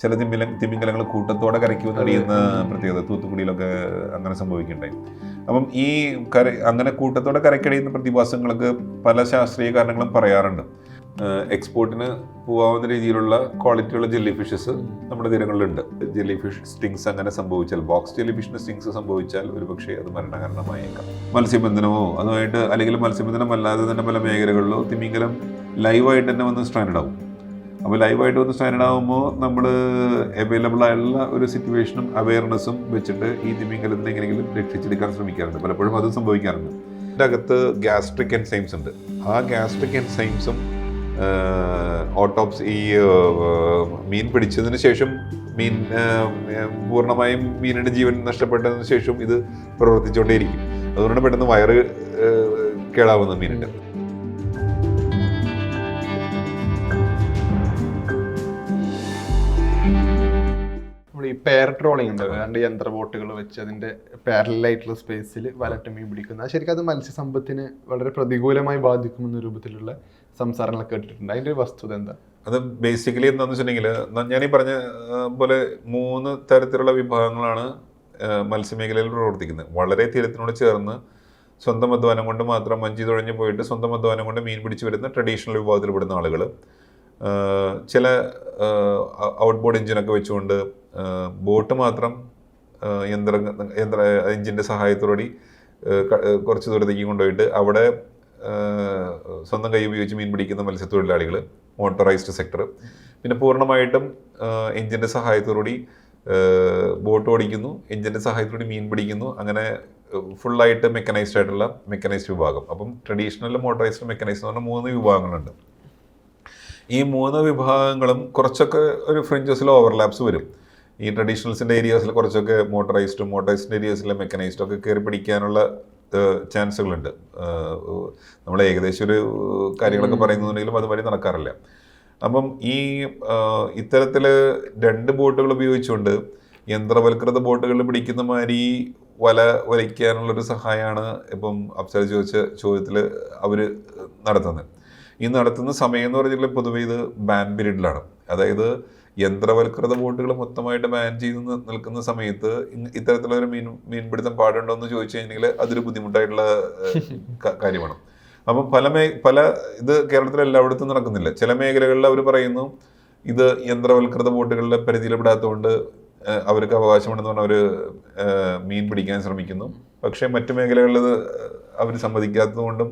ചില തിമില തിമിംഗലങ്ങൾ കൂട്ടത്തോടെ കരയ്ക്ക് വന്ന് അടിയുന്ന പ്രത്യേകത തൂത്തുക്കുടിയിലൊക്കെ അങ്ങനെ സംഭവിക്കുന്നുണ്ടായി. അപ്പം ഈ കര അങ്ങനെ കൂട്ടത്തോടെ കരയ്ക്കടിയുന്ന പ്രതിഭാസങ്ങൾക്ക് പല ശാസ്ത്രീയ കാരണങ്ങളും പറയാറുണ്ട്. എക്സ്പോർട്ടിന് പോകാവുന്ന രീതിയിലുള്ള ക്വാളിറ്റിയുള്ള ജെല്ലി ഫിഷസ് നമ്മുടെ തീരങ്ങളിലുണ്ട്. ജെല്ലി ഫിഷ് സ്റ്റിങ്സ് അങ്ങനെ സംഭവിച്ചാൽ ബോക്സ് ജെല്ലി ഫിഷിന് സ്റ്റിങ്സ് സംഭവിച്ചാൽ ഒരുപക്ഷെ അത് മരണകാരണമായേക്കാം. മത്സ്യബന്ധനമോ അതുമായിട്ട് അല്ലെങ്കിൽ മത്സ്യബന്ധനം അല്ലാതെ തന്നെ പല മേഖലകളിലോ തിമിംഗലം ലൈവായിട്ട് തന്നെ വന്ന് സ്റ്റാൻഡേർഡ് ആവും അപ്പോൾ ലൈവായിട്ട് വന്ന് സ്റ്റാൻഡ് ആകുമ്പോൾ നമ്മൾ അവൈലബിൾ ആയുള്ള ഒരു സിറ്റുവേഷനും അവയർനെസ്സും വെച്ചിട്ട് ഈ തിമിങ്കൽ എങ്ങനെയെങ്കിലും രക്ഷിച്ചെടുക്കാൻ ശ്രമിക്കാറുണ്ട്. പലപ്പോഴും അത് സംഭവിക്കാറുണ്ട്. ഇതിന്റെ അകത്ത് ഗ്യാസ്ട്രിക് എൻസൈംസ് ഉണ്ട്. ആ ഗ്യാസ്ട്രിക് എൻസൈംസും ഓട്ടോപ്സ് ഈ മീൻ പിടിച്ചതിന് ശേഷം മീൻ പൂർണമായും മീനിന്റെ ജീവൻ നഷ്ടപ്പെട്ടതിന് ശേഷം ഇത് പ്രവർത്തിച്ചുകൊണ്ടേയിരിക്കും. അതുകൊണ്ട് പെട്ടെന്ന് വയറ് കേടാവുന്ന മീനുണ്ട് ഈ പെയർ ട്രോളിംഗ് ഉണ്ട്. രണ്ട് യന്ത്ര ബോട്ടുകൾ വെച്ച് അതിന്റെ പാരലായിട്ടുള്ള സ്പേസിൽ വലട്ട് മീൻ പിടിക്കുന്നത് അത് ശരിക്കും അത് മത്സ്യസമ്പത്തിന് വളരെ പ്രതികൂലമായി ബാധിക്കുമെന്ന രൂപത്തിലുള്ള സംസാരങ്ങളൊക്കെ കേട്ടിട്ടുണ്ട്. അതിന്റെ വസ്തുത എന്താ? അത് ബേസിക്കലി എന്താണെന്ന് വെച്ചിട്ടുണ്ടെങ്കിൽ ഞാൻ ഈ പറഞ്ഞ പോലെ മൂന്ന് തരത്തിലുള്ള വിഭാഗങ്ങളാണ് മത്സ്യമേഖലയിൽ പ്രവർത്തിക്കുന്നത്. വളരെ തീരത്തിനോട് ചേർന്ന് സ്വന്തം അധ്വാനം കൊണ്ട് മാത്രം മഞ്ചി തുഴഞ്ഞു പോയിട്ട് സ്വന്തം അധ്വാനം കൊണ്ട് മീൻ പിടിച്ച് വരുന്ന ട്രഡീഷണൽ വിഭാഗത്തിൽപ്പെടുന്ന ആളുകൾ ചില ഔട്ട് ബോർഡ് എഞ്ചിനൊക്കെ വെച്ചുകൊണ്ട് ബോട്ട് മാത്രം യന്ത്ര യന്ത്ര എഞ്ചിന്റെ സഹായത്തോടെ കുറച്ച് ദൂരത്തേക്ക് കൊണ്ടുപോയിട്ട് അവിടെ സ്വന്തം കൈ ഉപയോഗിച്ച് മീൻ പിടിക്കുന്ന മത്സ്യത്തൊഴിലാളികൾ മോട്ടോറൈസ്ഡ് സെക്ടർ പിന്നെ പൂർണമായിട്ടും എഞ്ചിന്റെ സഹായത്തോടുകൂടി ബോട്ട് ഓടിക്കുന്നു. എഞ്ചിന്റെ സഹായത്തോടെ മീൻ പിടിക്കുന്നു. അങ്ങനെ ഫുള്ളായിട്ട് മെക്കനൈസ്ഡ് ആയിട്ടുള്ള മെക്കനൈസ്ഡ് വിഭാഗം. അപ്പം ട്രഡീഷണൽ മോട്ടോറൈസ്ഡ് മെക്കനൈസ്ഡ് എന്ന് പറഞ്ഞാൽ മൂന്ന് വിഭാഗങ്ങളുണ്ട്. ഈ മൂന്ന് വിഭാഗങ്ങളും കുറച്ചൊക്കെ ഒരു ഫ്രിഞ്ചസിൽ ഓവർലാപ്സ് വരും. ഈ ട്രഡീഷണൽസിന്റെ ഏരിയാസിൽ കുറച്ചൊക്കെ മോട്ടറൈസ്ഡും മോട്ടറൈസ്ഡ് ഏരിയാസിലെ മെക്കനൈസ്ഡും ഒക്കെ കയറി പിടിക്കാനുള്ള ചാൻസുകളുണ്ട് നമ്മൾ ഏകദേശം ഒരു കാര്യങ്ങളൊക്കെ പറയുന്നുണ്ടെങ്കിലും അതുവരെ നടക്കാറില്ല. അപ്പം ഈ ഇത്തരത്തിൽ രണ്ട് ബോട്ടുകൾ ഉപയോഗിച്ചുകൊണ്ട് യന്ത്രവൽകൃത ബോട്ടുകൾ പിടിക്കുന്ന മാതിരി വല വലയ്ക്കാനുള്ളൊരു സഹായമാണ് ഇപ്പം അപ്സര ചോദിച്ച ചോദ്യത്തിൽ അവർ നടത്തുന്നത്. ഈ നടത്തുന്ന സമയം എന്ന് പറഞ്ഞാൽ പൊതുവേ ഇത് ബാൻ പീരീഡിലാണ് അതായത് യന്ത്രവൽകൃത ബോട്ടുകൾ മൊത്തമായിട്ട് ബാൻ ചെയ്ത് നിൽക്കുന്ന സമയത്ത് ഇത്തരത്തിലുള്ള ഇത്തരത്തിലൊരു മീൻ മീൻപിടുത്തം പാടുണ്ടോ എന്ന് ചോദിച്ചു കഴിഞ്ഞാൽ അതൊരു ബുദ്ധിമുട്ടായിട്ടുള്ള കാര്യമാണ്. അപ്പം പല മേ പല ഇത് കേരളത്തിൽ എല്ലായിടത്തും നടക്കുന്നില്ല. ചില മേഖലകളിൽ അവർ പറയുന്നു ഇത് യന്ത്രവൽകൃത ബോട്ടുകളുടെ പരിധിയിൽ പെടാത്തതുകൊണ്ട് ഏഹ്, അവർക്ക് അവകാശമുണ്ടെന്ന് പറഞ്ഞാൽ അവർ മീൻ പിടിക്കാൻ ശ്രമിക്കുന്നു. പക്ഷേ മറ്റു മേഖലകളിൽ അവർ സമ്മതിക്കാത്തത് കൊണ്ടും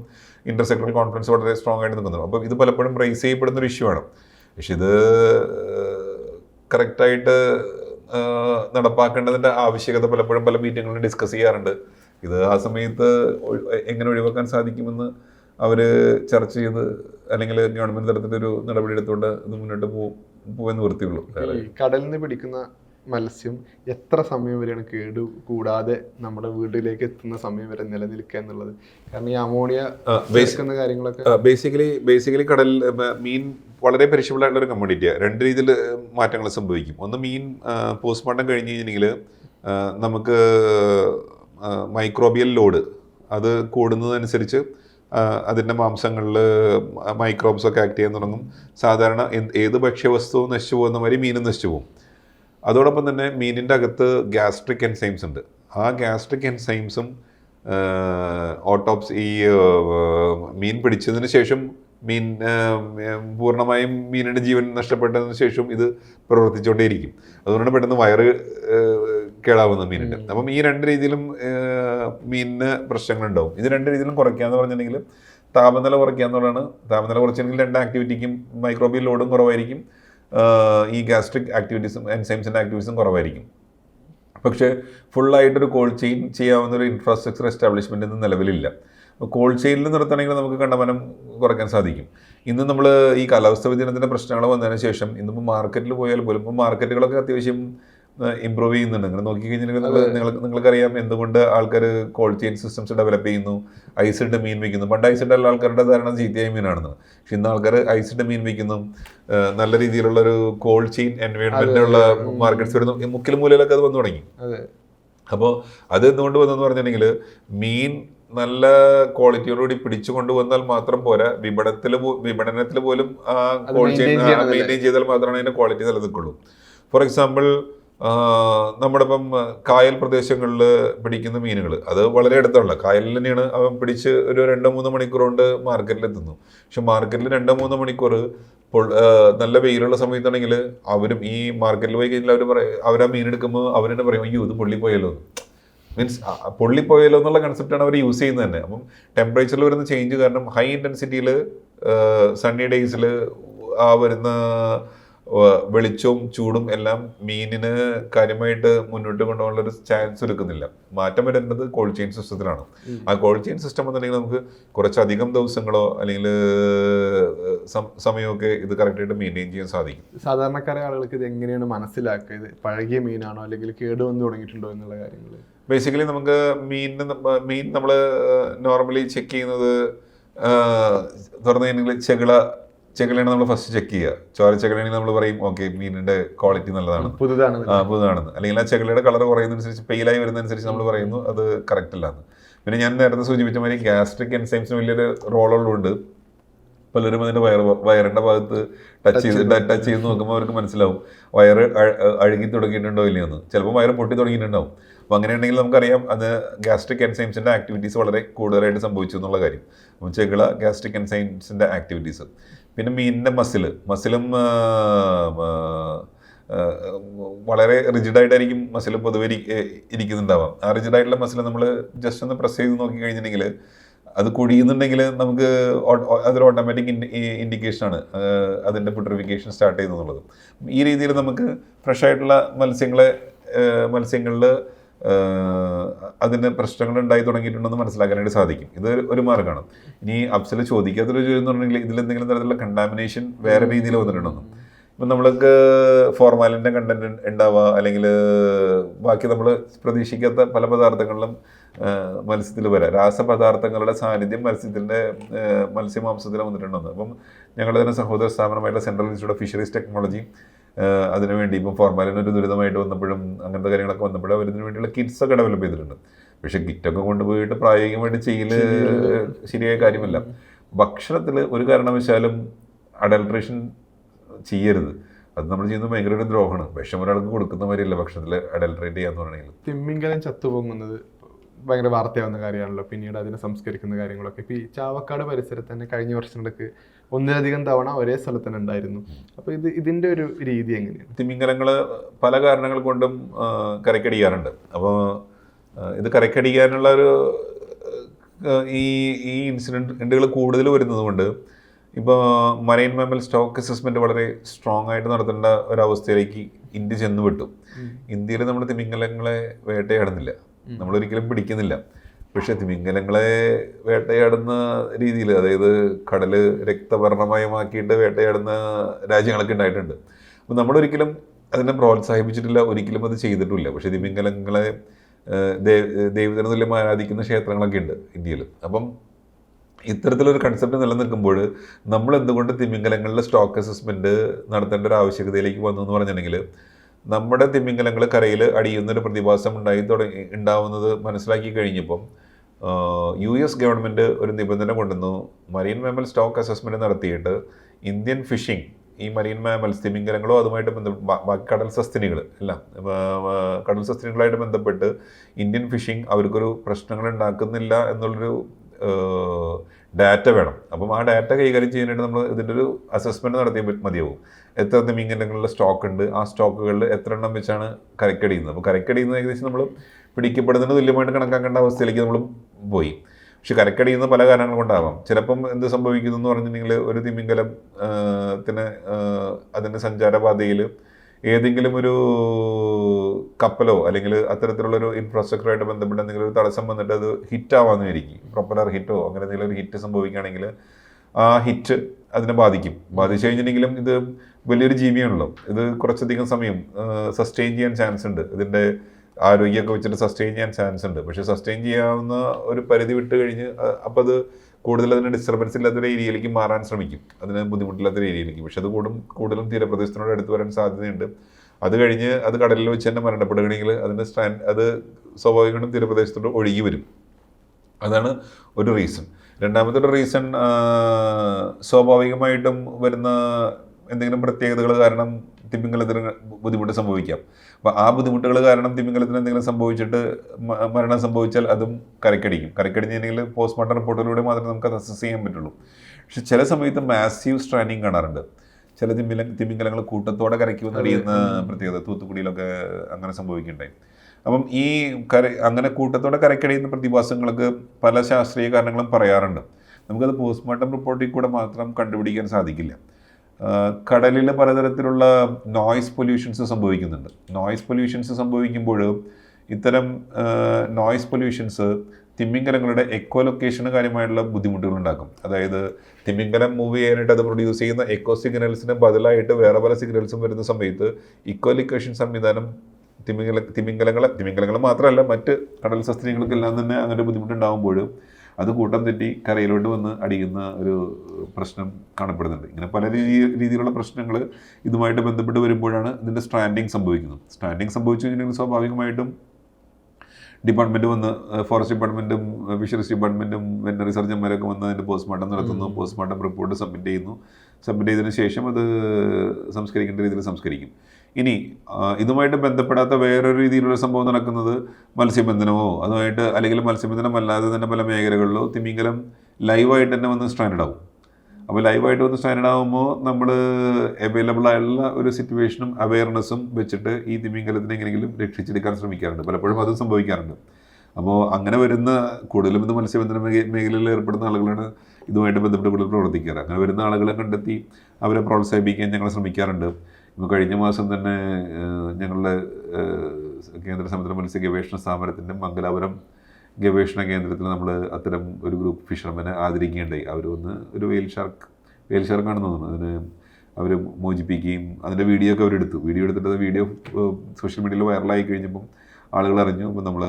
ഇന്റർസെക്ടറൽ കോൺഫിഡൻസ് വളരെ സ്ട്രോങ് ആയിട്ട് നിൽക്കുന്നുണ്ട്. അപ്പോൾ ഇത് പലപ്പോഴും റേസ് ചെയ്യപ്പെടുന്ന ഒരു ഇഷ്യൂ ആണ്. പക്ഷെ ഇത് കറക്റ്റായിട്ട് നടപ്പാക്കേണ്ടതിന്റെ ആവശ്യകത പലപ്പോഴും പല മീറ്റിങ്ങുകളിൽ ഡിസ്കസ് ചെയ്യാറുണ്ട്. ഇത് ആ സമയത്ത് എങ്ങനെ ഒഴിവാക്കാൻ സാധിക്കുമെന്ന് അവർ ചർച്ച ചെയ്ത് അല്ലെങ്കിൽ ഗവൺമെന്റ് തലത്തിലൊരു നടപടി എടുത്തുകൊണ്ട് ഇത് മുന്നോട്ട് പോകും പോയെന്ന് വൃത്തിയുള്ളൂ. കടലിൽ നിന്ന് പിടിക്കുന്ന മത്സ്യം എത്ര സമയം വരെയാണ് കേടു കൂടാതെ നമ്മുടെ വീട്ടിലേക്ക് എത്തുന്ന സമയം വരെ നിലനിൽക്കുക എന്നുള്ളത്? കാരണം ഈ അമോണിയ ബേസിക്കുന്ന കാര്യങ്ങളൊക്കെ ബേസിക്കലി ബേസിക്കലി കടൽ മീൻ വളരെ പെരിഷബിൾ ആയിട്ടുള്ള ഒരു കമ്മ്യൂണിറ്റിയാണ് രണ്ട് രീതിയിൽ മാറ്റങ്ങൾ സംഭവിക്കും. ഒന്ന് മീൻ പോസ്റ്റ്മോർട്ടം കഴിഞ്ഞ് കഴിഞ്ഞിട്ടുണ്ടെങ്കിൽ നമുക്ക് മൈക്രോബിയൽ ലോഡ് അത് കൂടുന്നതനുസരിച്ച് അതിന്റെ മാംസങ്ങളിൽ മൈക്രോബ്സ് ഒക്കെ ആക്ട് ചെയ്യാൻ തുടങ്ങും. സാധാരണ ഏത് ഭക്ഷ്യവസ്തുവും നശിച്ചു പോകുന്ന മാതിരി മീനും നശിച്ചു പോകും. അതോടൊപ്പം തന്നെ മീനിന്റെ അകത്ത് ഗ്യാസ്ട്രിക് എൻസൈംസ് ഉണ്ട്. ആ ഗ്യാസ്ട്രിക് എൻസൈംസും ഓട്ടോപ്സ് ഈ മീൻ പിടിച്ചതിന് ശേഷം മീൻ പൂർണമായും മീനിന്റെ ജീവൻ നഷ്ടപ്പെട്ടതിന് ശേഷം ഇത് പ്രവർത്തിച്ചുകൊണ്ടേയിരിക്കും. അതുകൊണ്ട് പെട്ടെന്ന് വയറ് ആഹ്, കേടാവുന്ന മീനുണ്ട് അപ്പം ഈ രണ്ട് രീതിയിലും മീനിന് പ്രശ്നങ്ങളുണ്ടാവും. ഇത് രണ്ട് രീതിയിലും കുറയ്ക്കാന്ന് പറഞ്ഞിട്ടുണ്ടെങ്കിൽ താപനില കുറയ്ക്കുക എന്നുള്ളതാണ് താപനില കുറച്ചെങ്കിൽ രണ്ട് ആക്ടിവിറ്റിക്കും മൈക്രോബിയൽ ലോഡും കുറവായിരിക്കും. ഈ ഗ്യാസ്ട്രിക് ആക്ടിവിറ്റീസും എൻസൈംസിന്റെ ആക്ടിവിറ്റീസും കുറവായിരിക്കും. പക്ഷേ ഫുള്ളായിട്ടൊരു കോൾ ചെയിൻ ചെയ്യാവുന്ന ഒരു ഇൻഫ്രാസ്ട്രക്ചർ എസ്റ്റാബ്ലിഷ്മെന്റ് ഇന്ന് നിലവിലില്ല. കോൾ ചെയിനിൽ നിർത്തണമെങ്കിൽ നമുക്ക് കണ്ടമാനം കുറയ്ക്കാൻ സാധിക്കും. ഇന്ന് നമ്മൾ ഈ കാലാവസ്ഥ വ്യതിയാനത്തിന്റെ പ്രശ്നങ്ങൾ വന്നതിന് ശേഷം ഇന്നിപ്പോൾ മാർക്കറ്റിൽ പോയാൽ പോലും ഇപ്പോൾ മാർക്കറ്റുകളൊക്കെ അത്യാവശ്യം ഇമ്പ്രൂവ് ചെയ്യുന്നുണ്ട്. നിങ്ങൾ നോക്കിക്കഴിഞ്ഞാൽ നിങ്ങൾ നിങ്ങൾക്ക് നിങ്ങൾക്കറിയാം എന്തുകൊണ്ട് ആൾക്കാർ കോൾഡ് ചെയിൻ സിസ്റ്റംസ് ഡെവലപ്പ് ചെയ്യുന്നു. ഐസിട്ട് മീൻ വയ്ക്കുന്നു. പണ്ട് ഐസിട്ട് എല്ലാ ആൾക്കാരുടെ ധാരണ ചീത്തയായ മീനാണെന്ന്. പക്ഷെ ഇന്ന് ആൾക്കാർ ഐസിട്ട് മീൻ വയ്ക്കുന്നു. നല്ല രീതിയിലുള്ള ഒരു കോൾഡ് ചെയിൻ എൻവയോൺമെന്റിലുള്ള മാർക്കറ്റ്സ് വരുന്നു. മുക്കിൽ മൂലയിലൊക്കെ അത് വന്നു തുടങ്ങി. അപ്പോൾ അത് എന്തുകൊണ്ട് വന്നെന്ന് പറഞ്ഞിട്ടുണ്ടെങ്കിൽ മീൻ നല്ല ക്വാളിറ്റിയോടുകൂടി പിടിച്ചു കൊണ്ടുവന്നാൽ മാത്രം പോരാ. വിപണത്തിൽ വിപണനത്തിൽ പോലും? മെയിന്റെയിൻ ചെയ്താൽ മാത്രമാണ് അതിന്റെ ക്വാളിറ്റി നിലനിൽക്കുള്ളൂ. ഫോർ എക്സാമ്പിൾ നമ്മുടെ ഇപ്പം കായൽ പ്രദേശങ്ങളിൽ പിടിക്കുന്ന മീനുകൾ. അത് വളരെ അടുത്തുള്ള കായലിൽ തന്നെയാണ് അവൻ പിടിച്ച് ഒരു രണ്ടോ മൂന്നോ മണിക്കൂർ കൊണ്ട് മാർക്കറ്റിൽ എത്തുന്നു. പക്ഷെ മാർക്കറ്റിൽ രണ്ടോ മൂന്നോ മണിക്കൂർ നല്ല വെയിലുള്ള സമയത്താണെങ്കിൽ അവരും ഈ മാർക്കറ്റിൽ പോയി കഴിഞ്ഞാൽ അവർ പറയും അവരാ മീൻ എടുക്കുമ്പോൾ അവർ തന്നെ പറയും അയ്യോ ഇത് പൊള്ളിപ്പോയല്ലോ. മീൻസ് പൊള്ളിപ്പോയല്ലോ എന്നുള്ള കൺസെപ്റ്റാണ് അവർ യൂസ് ചെയ്യുന്നത് തന്നെ. അപ്പം ടെമ്പറേച്ചറിൽ വരുന്ന ചേഞ്ച് കാരണം ഹൈ ഇന്റൻസിറ്റിയിൽ സണ്ണി ഡേയ്സിൽ ആ വരുന്ന വെളിച്ചവും ചൂടും എല്ലാം മീനിന് കാര്യമായിട്ട് മുന്നോട്ട് കൊണ്ടുപോകാനുള്ള ഒരു ചാൻസ് എടുക്കുന്നില്ല മാറ്റം വരുന്നത് കോൾഡ് ചെയിൻ സിസ്റ്റത്തിലാണ്. ആ കോൾഡ് ചെയിൻ സിസ്റ്റം എന്നുണ്ടെങ്കിൽ നമുക്ക് കുറച്ചധികം ദിവസങ്ങളോ അല്ലെങ്കിൽ സമയമൊക്കെ ഇത് കറക്റ്റായിട്ട് മെയിന്റെയിൻ ചെയ്യാൻ സാധിക്കും. സാധാരണക്കാരായ ആളുകൾക്ക് ഇത് എങ്ങനെയാണ് മനസ്സിലാക്കുക? ഇത് പഴകിയ മീനാണോ അല്ലെങ്കിൽ കേട് വന്ന് തുടങ്ങിയിട്ടുണ്ടോ എന്നുള്ള കാര്യങ്ങൾ? ബേസിക്കലി നമുക്ക് മീനിന് മീൻ നമ്മൾ നോർമലി ചെക്ക് ചെയ്യുന്നത് തുറന്നു കഴിഞ്ഞാൽ ചെകിള ചെകിളയാണ് നമ്മൾ ഫസ്റ്റ് ചെക്ക് ചെയ്യുക ചോര ചെകിളയാണെങ്കിൽ നമ്മൾ പറയും ഓക്കെ മീനിന്റെ ക്വാളിറ്റി നല്ലതാണ്. പുതുതാണ്. ആ പുതുതാണെന്ന് അല്ലെങ്കിൽ ആ ചെക്കലയുടെ കളർ കുറയുന്നതനുസരിച്ച് പെയിലായി വരുന്നതനുസരിച്ച് നമ്മൾ പറയുന്നു അത് കറക്റ്റ് അല്ലാന്ന്. പിന്നെ ഞാൻ നേരത്തെ സൂചിപ്പിച്ച മാതിരി ഗ്യാസ്ട്രിക് എൻസൈംസിന് വലിയൊരു റോളുള്ളതുകൊണ്ട് പലരും അതിന്റെ വയർ വയറിന്റെ ഭാഗത്ത് ടച്ച് ചെയ്ത് ടച്ച് ചെയ്ത് നോക്കുമ്പോൾ അവർക്ക് മനസ്സിലാവും വയർ അഴുകി തുടങ്ങിയിട്ടുണ്ടോ ഇല്ലയെന്ന്. ചിലപ്പോൾ വയറ് പൊട്ടി തുടങ്ങിയിട്ടുണ്ടാവും. അപ്പോൾ അങ്ങനെയുണ്ടെങ്കിൽ നമുക്കറിയാം അത് ഗ്യാസ്ട്രിക് എൻസൈംസിന്റെ ആക്ടിവിറ്റീസ് വളരെ കൂടുതലായിട്ട് സംഭവിച്ചു എന്നുള്ള കാര്യം. അപ്പം ചെകിള ഗ്യാസ്ട്രിക് എൻസൈംസിന്റെ ആക്ടിവിറ്റീസ് പിന്നെ മീനിന്റെ മസിൽ. മസിലും വളരെ റിജിഡായിട്ടായിരിക്കും മസിൽ പൊതുവെ ഇരിക്കുന്നുണ്ടാവാം. ആ റിജിഡായിട്ടുള്ള മസിൽ നമ്മൾ ജസ്റ്റ് ഒന്ന് പ്രസ് ചെയ്ത് നോക്കി കഴിഞ്ഞിട്ടുണ്ടെങ്കിൽ അത് കുഴിയുന്നുണ്ടെങ്കിൽ നമുക്ക് അതൊരു ഓട്ടോമാറ്റിക് ഇൻഡിക്കേഷനാണ് അതിന്റെ പുട്രിഫിക്കേഷൻ സ്റ്റാർട്ട് ചെയ്യുന്നു ഈ രീതിയിൽ നമുക്ക് ഫ്രഷ് ആയിട്ടുള്ള മത്സ്യങ്ങളെ മത്സ്യങ്ങളിൽ അതിന് പ്രശ്നങ്ങൾ ഉണ്ടായി തുടങ്ങിയിട്ടുണ്ടെന്ന് മനസ്സിലാക്കാനായിട്ട് സാധിക്കും. ഇത് ഒരു- മാർഗമാണ് ഇനി അപ്സൽ ചോദിക്കാത്തൊരു ചോദ്യം എന്ന് പറഞ്ഞിട്ടുണ്ടെങ്കിൽ ഇതിൽ എന്തെങ്കിലും തരത്തിലുള്ള കണ്ടാമിനേഷൻ വേറെ രീതിയിൽ വന്നിട്ടുണ്ടെന്നും. ഇപ്പം നമ്മൾക്ക് ഫോർമാലിന്റെ കണ്ടന്റ് ഉണ്ടാവുക അല്ലെങ്കിൽ ബാക്കി നമ്മൾ പ്രതീക്ഷിക്കാത്ത പല പദാർത്ഥങ്ങളിലും മത്സ്യത്തിൽ വരാം. രാസപദാർത്ഥങ്ങളുടെ സാന്നിധ്യം മത്സ്യത്തിന്റെ മത്സ്യമാംസത്തിൽ വന്നിട്ടുണ്ടെന്ന്. അപ്പം ഞങ്ങളുടെ തന്നെ സഹോദര സ്ഥാപനമായിട്ടുള്ള central institute of fisheries technology അതിനുവേണ്ടി ഇപ്പം ഫോർമാലിന് ഒരു ദുരിതമായിട്ട് വന്നപ്പോഴും അങ്ങനത്തെ കാര്യങ്ങളൊക്കെ വന്നപ്പോഴും അവർ ഇതിനു വേണ്ടിയുള്ള കിറ്റ്സ് ഒക്കെ ഡെവലപ്പ് ചെയ്തിട്ടുണ്ട്. പക്ഷേ കിറ്റൊക്കെ കൊണ്ടുപോയിട്ട് പ്രായോഗികമായിട്ട് ചെയ്യൽ ശരിയായ കാര്യമല്ല. ഭക്ഷണത്തിൽ ഒരു കാരണവശാലും അഡൽട്രേഷൻ ചെയ്യരുത്. അത് നമ്മൾ ചെയ്യുന്നത് ഭയങ്കര ഒരു ദ്രോഹമാണ്. വിഷം ഒരാൾക്ക് കൊടുക്കുന്ന മാതിരിയല്ല ഭക്ഷണത്തിൽ അഡൽട്രേറ്റ് ചെയ്യാന്ന് പറയണെങ്കിൽ തിമ്മിങ്കലം ചത്തുപൊങ്ങുന്നത് ഭയങ്കര വാർത്തയാവുന്ന കാര്യമാണല്ലോ. പിന്നീട് അതിനെ സംസ്കരിക്കുന്ന കാര്യങ്ങളൊക്കെ. ഇപ്പോൾ ഈ ചാവക്കാട് പരിസരത്ത് തന്നെ കഴിഞ്ഞ വർഷങ്ങൾക്ക് ഒന്നിലധികം തവണ ഒരേ സ്ഥലത്ത് തന്നെ ഉണ്ടായിരുന്നു അപ്പൊ ഇത് ഇതിന്റെ ഒരു രീതി എങ്ങനെയാണ്? തിമിംഗലങ്ങൾ പല കാരണങ്ങൾ കൊണ്ടും കരക്കടിക്കാറുണ്ട് അപ്പോൾ ഇത് കരക്കടിക്കാനുള്ള ഒരു ഈ ഈ ഇൻസിഡന്റുകൾ കൂടുതൽ വരുന്നത് കൊണ്ട് ഇപ്പോൾ മറൈൻ മാമൽ സ്റ്റോക്ക് അസസ്മെന്റ് വളരെ സ്ട്രോങ് ആയിട്ട് നടത്തേണ്ട ഒരവസ്ഥയിലേക്ക് ഇന്ത്യ ചെന്ന് വിട്ടു ഇന്ത്യയിൽ നമ്മൾ തിമിംഗലങ്ങളെ വേട്ടയാടുന്നില്ല. നമ്മളൊരിക്കലും പിടിക്കുന്നില്ല. പക്ഷെ തിമിംഗലങ്ങളെ വേട്ടയാടുന്ന രീതിയിൽ അതായത് കടൽ രക്തവർണമയമാക്കിയിട്ട് വേട്ടയാടുന്ന രാജ്യങ്ങളൊക്കെ ഉണ്ടായിട്ടുണ്ട്. അപ്പം നമ്മളൊരിക്കലും അതിനെ പ്രോത്സാഹിപ്പിച്ചിട്ടില്ല ഒരിക്കലും അത് ചെയ്തിട്ടില്ല. പക്ഷേ തിമിംഗലങ്ങളെ ദൈവത്തിന് തുല്യം ആരാധിക്കുന്ന ക്ഷേത്രങ്ങളൊക്കെ ഉണ്ട് ഇന്ത്യയിൽ. അപ്പം ഇത്തരത്തിലൊരു കൺസെപ്റ്റ് നിലനിൽക്കുമ്പോൾ നമ്മൾ എന്തുകൊണ്ട് തിമിംഗലങ്ങളുടെ സ്റ്റോക്ക് അസസ്മെന്റ് നടത്തേണ്ട ഒരു ആവശ്യകതയിലേക്ക് വന്നു എന്ന് പറഞ്ഞിട്ടുണ്ടെങ്കിൽ നമ്മുടെ തിമിംഗലങ്ങൾ കരയിൽ അടിയുന്നൊരു പ്രതിഭാസം ഉണ്ടായി തുടങ്ങി ഉണ്ടാവുന്നത് മനസ്സിലാക്കി കഴിഞ്ഞപ്പം യു എസ് ഗവൺമെന്റ് ഒരു നിബന്ധന കൊണ്ടുവന്നു. മറീൻ മാമൽ സ്റ്റോക്ക് അസസ്മെന്റ് നടത്തിയിട്ട് ഇന്ത്യൻ ഫിഷിംഗ് ഈ മറീൻ മാമൽസ് തിമിംഗലങ്ങളോ അതുമായിട്ട് ബന്ധപ്പെട്ട് കടൽ സസ്തിനികൾ എല്ലാം കടൽ സസ്തിനികളായിട്ട് ബന്ധപ്പെട്ട് ഇന്ത്യൻ ഫിഷിംഗ് അവർക്കൊരു പ്രശ്നങ്ങൾ ഉണ്ടാക്കുന്നില്ല എന്നുള്ളൊരു ഡാറ്റ വേണം. അപ്പം ആ ഡാറ്റ കൈകാര്യം ചെയ്യാനായിട്ട് നമ്മൾ ഇതിന്റെ ഒരു അസസ്മെന്റ് നടത്തിയാൽ മതിയാവും. എത്ര തിമിംഗലങ്ങളുടെ സ്റ്റോക്ക് ഉണ്ട് ആ സ്റ്റോക്കുകളിൽ എത്ര എണ്ണം വെച്ചാണ് കരക്കടിയുന്നത്? അപ്പോൾ കരക്കടിയുന്നത് ഏകദേശം നമ്മൾ പിടിക്കപ്പെടുന്നതിന് തുല്യമായിട്ട് കണക്കാക്കേണ്ട അവസ്ഥയിലേക്ക് നമ്മൾ പോയി. പക്ഷെ കരക്കടിയുന്ന പല കാരണങ്ങൾ കൊണ്ടാവാം. ചിലപ്പം എന്ത് സംഭവിക്കുന്നു എന്ന് പറഞ്ഞിട്ടുണ്ടെങ്കിൽ ഒരു തിമിംഗലം ത്തിന് അതിന്റെ സഞ്ചാരപാതയിൽ ഏതെങ്കിലും ഒരു കപ്പലോ അല്ലെങ്കിൽ അത്തരത്തിലുള്ള ഒരു ഇൻഫ്രാസ്ട്രക്ചറുമായിട്ട് ബന്ധപ്പെട്ട എന്തെങ്കിലും ഒരു തടസ്സം വന്നിട്ട് അത് ഹിറ്റ് ആവാമെന്നായിരിക്കും പ്രൊപ്പലർ ഹിറ്റോ അങ്ങനെ എന്തെങ്കിലും ഒരു ഹിറ്റ് സംഭവിക്കുകയാണെങ്കിൽ ആ ഹിറ്റ് അതിനെ ബാധിക്കും. ബാധിച്ചു കഴിഞ്ഞിട്ടുണ്ടെങ്കിലും ഇത് വലിയൊരു ജീവിയാണല്ലോ. ഇത് കുറച്ചധികം സമയം സസ്റ്റെയിൻ ചെയ്യാൻ ചാൻസ് ഉണ്ട്. ഇതിന്റെ ആരോഗ്യമൊക്കെ വെച്ചിട്ട് സസ്റ്റെയിൻ ചെയ്യാൻ ചാൻസ് ഉണ്ട്. പക്ഷെ സസ്റ്റെയിൻ ചെയ്യാവുന്ന ഒരു പരിധി വിട്ട് കഴിഞ്ഞ് അപ്പോൾ അത് കൂടുതൽ അതിന് ഡിസ്റ്റർബൻസ് ഇല്ലാത്തൊരു ഏരിയയിലേക്ക് മാറാൻ ശ്രമിക്കും. അതിന് ബുദ്ധിമുട്ടില്ലാത്തൊരു ഏരിയയിലേക്ക് പക്ഷെ അത് കൂടും കൂടുതലും തീരപ്രദേശത്തിനോട് അടുത്ത് വരാൻ സാധ്യതയുണ്ട്. അത് കഴിഞ്ഞ് അത് കടലിൽ വെച്ച് തന്നെ മരണപ്പെടുകയാണെങ്കിൽ അതിന്റെ സ്റ്റാൻഡ് അത് സ്വാഭാവികമായിട്ടും തീരപ്രദേശത്തോട് ഒഴുകി വരും. അതാണ് ഒരു റീസൺ രണ്ടാമത്തെ ഒരു റീസൺ സ്വാഭാവികമായിട്ടും വരുന്ന എന്തെങ്കിലും പ്രത്യേകതകൾ കാരണം തിമിംഗലത്തിന് ബുദ്ധിമുട്ട് സംഭവിക്കാം. അപ്പോൾ ആ ബുദ്ധിമുട്ടുകൾ കാരണം തിമിംഗലത്തിന് എന്തെങ്കിലും സംഭവിച്ചിട്ട് മരണം സംഭവിച്ചാൽ അതും കരക്കടിക്കും. കരക്കടിഞ്ഞിട്ടുണ്ടെങ്കിൽ പോസ്റ്റ്മോർട്ടം റിപ്പോർട്ടിലൂടെ മാത്രമേ നമുക്ക് അത് അസസ് ചെയ്യാൻ പറ്റുള്ളൂ. പക്ഷെ ചില സമയത്ത് മാസീവ് സ്ട്രാനിങ് കാണാറുണ്ട്. ചില തിമില തിമിംഗലങ്ങൾ കൂട്ടത്തോടെ കരയ്ക്കും വന്ന് അടിയുന്ന പ്രത്യേകത തൂത്തുക്കുടിയിലൊക്കെ അങ്ങനെ സംഭവിക്കുന്നുണ്ടായി. അപ്പം ഈ കര അങ്ങനെ കൂട്ടത്തോടെ കരക്കടിയുന്ന പ്രതിഭാസങ്ങൾക്ക് പല ശാസ്ത്രീയ കാരണങ്ങളും പറയാറുണ്ട്. നമുക്കത് പോസ്റ്റ്മോർട്ടം റിപ്പോർട്ടിൽ കൂടെ മാത്രം കണ്ടുപിടിക്കാൻ സാധിക്കില്ല. കടലിൽ പലതരത്തിലുള്ള നോയ്സ് പൊല്യൂഷൻസ് സംഭവിക്കുന്നുണ്ട്. നോയ്സ് പൊല്യൂഷൻസ് സംഭവിക്കുമ്പോൾ ഇത്തരം നോയ്സ് പൊല്യൂഷൻസ് തിമ്മിങ്കലങ്ങളുടെ എക്കോ ലൊക്കേഷന് കാര്യമായിട്ടുള്ള ബുദ്ധിമുട്ടുകൾ ഉണ്ടാക്കും അതായത് തിമ്മിങ്കലം മൂവ് ചെയ്യാനായിട്ട് അത് പ്രൊഡ്യൂസ് ചെയ്യുന്ന എക്കോ സിഗ്നൽസിന് ബദലായിട്ട് വേറെ പല സിഗ്നൽസും വരുന്ന സമയത്ത് ഇക്കോ ലൊക്കേഷൻ സംവിധാനം തിമിംഗല തിമിംഗലങ്ങളെ തിമിംഗലങ്ങൾ മാത്രമല്ല മറ്റ് കടൽ സസ്ത്രീകൾക്കെല്ലാം തന്നെ അങ്ങനെ ബുദ്ധിമുട്ടുണ്ടാകുമ്പോൾ അത് കൂട്ടം തെറ്റി കരയിലോട്ട് വന്ന് അടിക്കുന്ന ഒരു പ്രശ്നം കാണപ്പെടുന്നുണ്ട്. ഇങ്ങനെ പല രീതി രീതിയിലുള്ള പ്രശ്നങ്ങൾ ഇതുമായിട്ട് ബന്ധപ്പെട്ട് വരുമ്പോഴാണ് ഇതിന്റെ സ്ട്രാൻഡിങ് സംഭവിക്കുന്നത്. സ്ട്രാൻഡിങ് സംഭവിച്ചു കഴിഞ്ഞിട്ടുണ്ടെങ്കിൽ സ്വാഭാവികമായിട്ടും ഡിപ്പാർട്ട്മെന്റ് വന്ന് ഫോറസ്റ്റ് ഡിപ്പാർട്ട്മെന്റും ഫിഷറീസ് ഡിപ്പാർട്ട്മെന്റും വെറ്റനറി സർജന്മാരൊക്കെ വന്ന് അതിന്റെ പോസ്റ്റ്മോർട്ടം നടത്തുന്നു. പോസ്റ്റ്മോർട്ടം റിപ്പോർട്ട് സബ്മിറ്റ് ചെയ്യുന്നു. സബ്മിറ്റ് ചെയ്തതിന് ശേഷം അത് സംസ്കരിക്കേണ്ട രീതിയിൽ സംസ്കരിക്കും. ഇനി ഇതുമായിട്ട് ബന്ധപ്പെടാത്ത വേറൊരു രീതിയിലുള്ള സംഭവം നടക്കുന്നത് മത്സ്യബന്ധനമോ അതുമായിട്ട് അല്ലെങ്കിൽ മത്സ്യബന്ധനം അല്ലാതെ തന്നെ പല മേഖലകളിലോ തിമിംഗലം ലൈവായിട്ട് തന്നെ വന്ന് സ്റ്റാൻഡേർഡ് ആവും അപ്പോൾ ലൈവായിട്ട് വന്ന് സ്റ്റാൻഡേർഡ് ആകുമ്പോൾ നമ്മൾ അവൈലബിൾ ആയുള്ള ഒരു സിറ്റുവേഷനും അവയർനെസ്സും വെച്ചിട്ട് ഈ തിമിംഗലത്തിനെ എങ്ങനെയെങ്കിലും രക്ഷിച്ചെടുക്കാൻ ശ്രമിക്കാറുണ്ട്. പലപ്പോഴും അതും സംഭവിക്കാറുണ്ട്. അപ്പോൾ അങ്ങനെ വരുന്ന കൂടുതലും ഇത് മത്സ്യബന്ധന മേഖലയിൽ ഏർപ്പെടുന്ന ആളുകളാണ് ഇതുമായിട്ട് ബന്ധപ്പെട്ട് കൂടുതൽ പ്രവർത്തിക്കാറ്. അങ്ങനെ വരുന്ന ആളുകളെ കണ്ടെത്തി അവരെ പ്രോത്സാഹിപ്പിക്കാൻ ഞങ്ങൾ ശ്രമിക്കാറുണ്ട്. ഇപ്പോൾ കഴിഞ്ഞ മാസം തന്നെ ഞങ്ങളുടെ കേന്ദ്ര സമുദ്ര മത്സ്യ ഗവേഷണ സ്ഥാപനത്തിന്റെ മംഗലാപുരം ഗവേഷണ കേന്ദ്രത്തിൽ നമ്മൾ അത്തരം ഒരു ഗ്രൂപ്പ് ഫിഷർമാനെ ആദരിക്കുകയുണ്ടായി. അവർ വന്ന് ഒരു വെയിൽ ഷാർക്ക് വെയിൽ ഷാർക്കാണെന്ന് തോന്നുന്നു. അതിന് അവർ മോചിപ്പിക്കുകയും അതിന്റെ വീഡിയോ ഒക്കെ അവരെടുത്തു. വീഡിയോ എടുത്തിട്ട് അത് വീഡിയോ സോഷ്യൽ മീഡിയയിൽ വൈറലായി കഴിഞ്ഞപ്പം ആളുകൾ അറിഞ്ഞു അപ്പം നമ്മൾ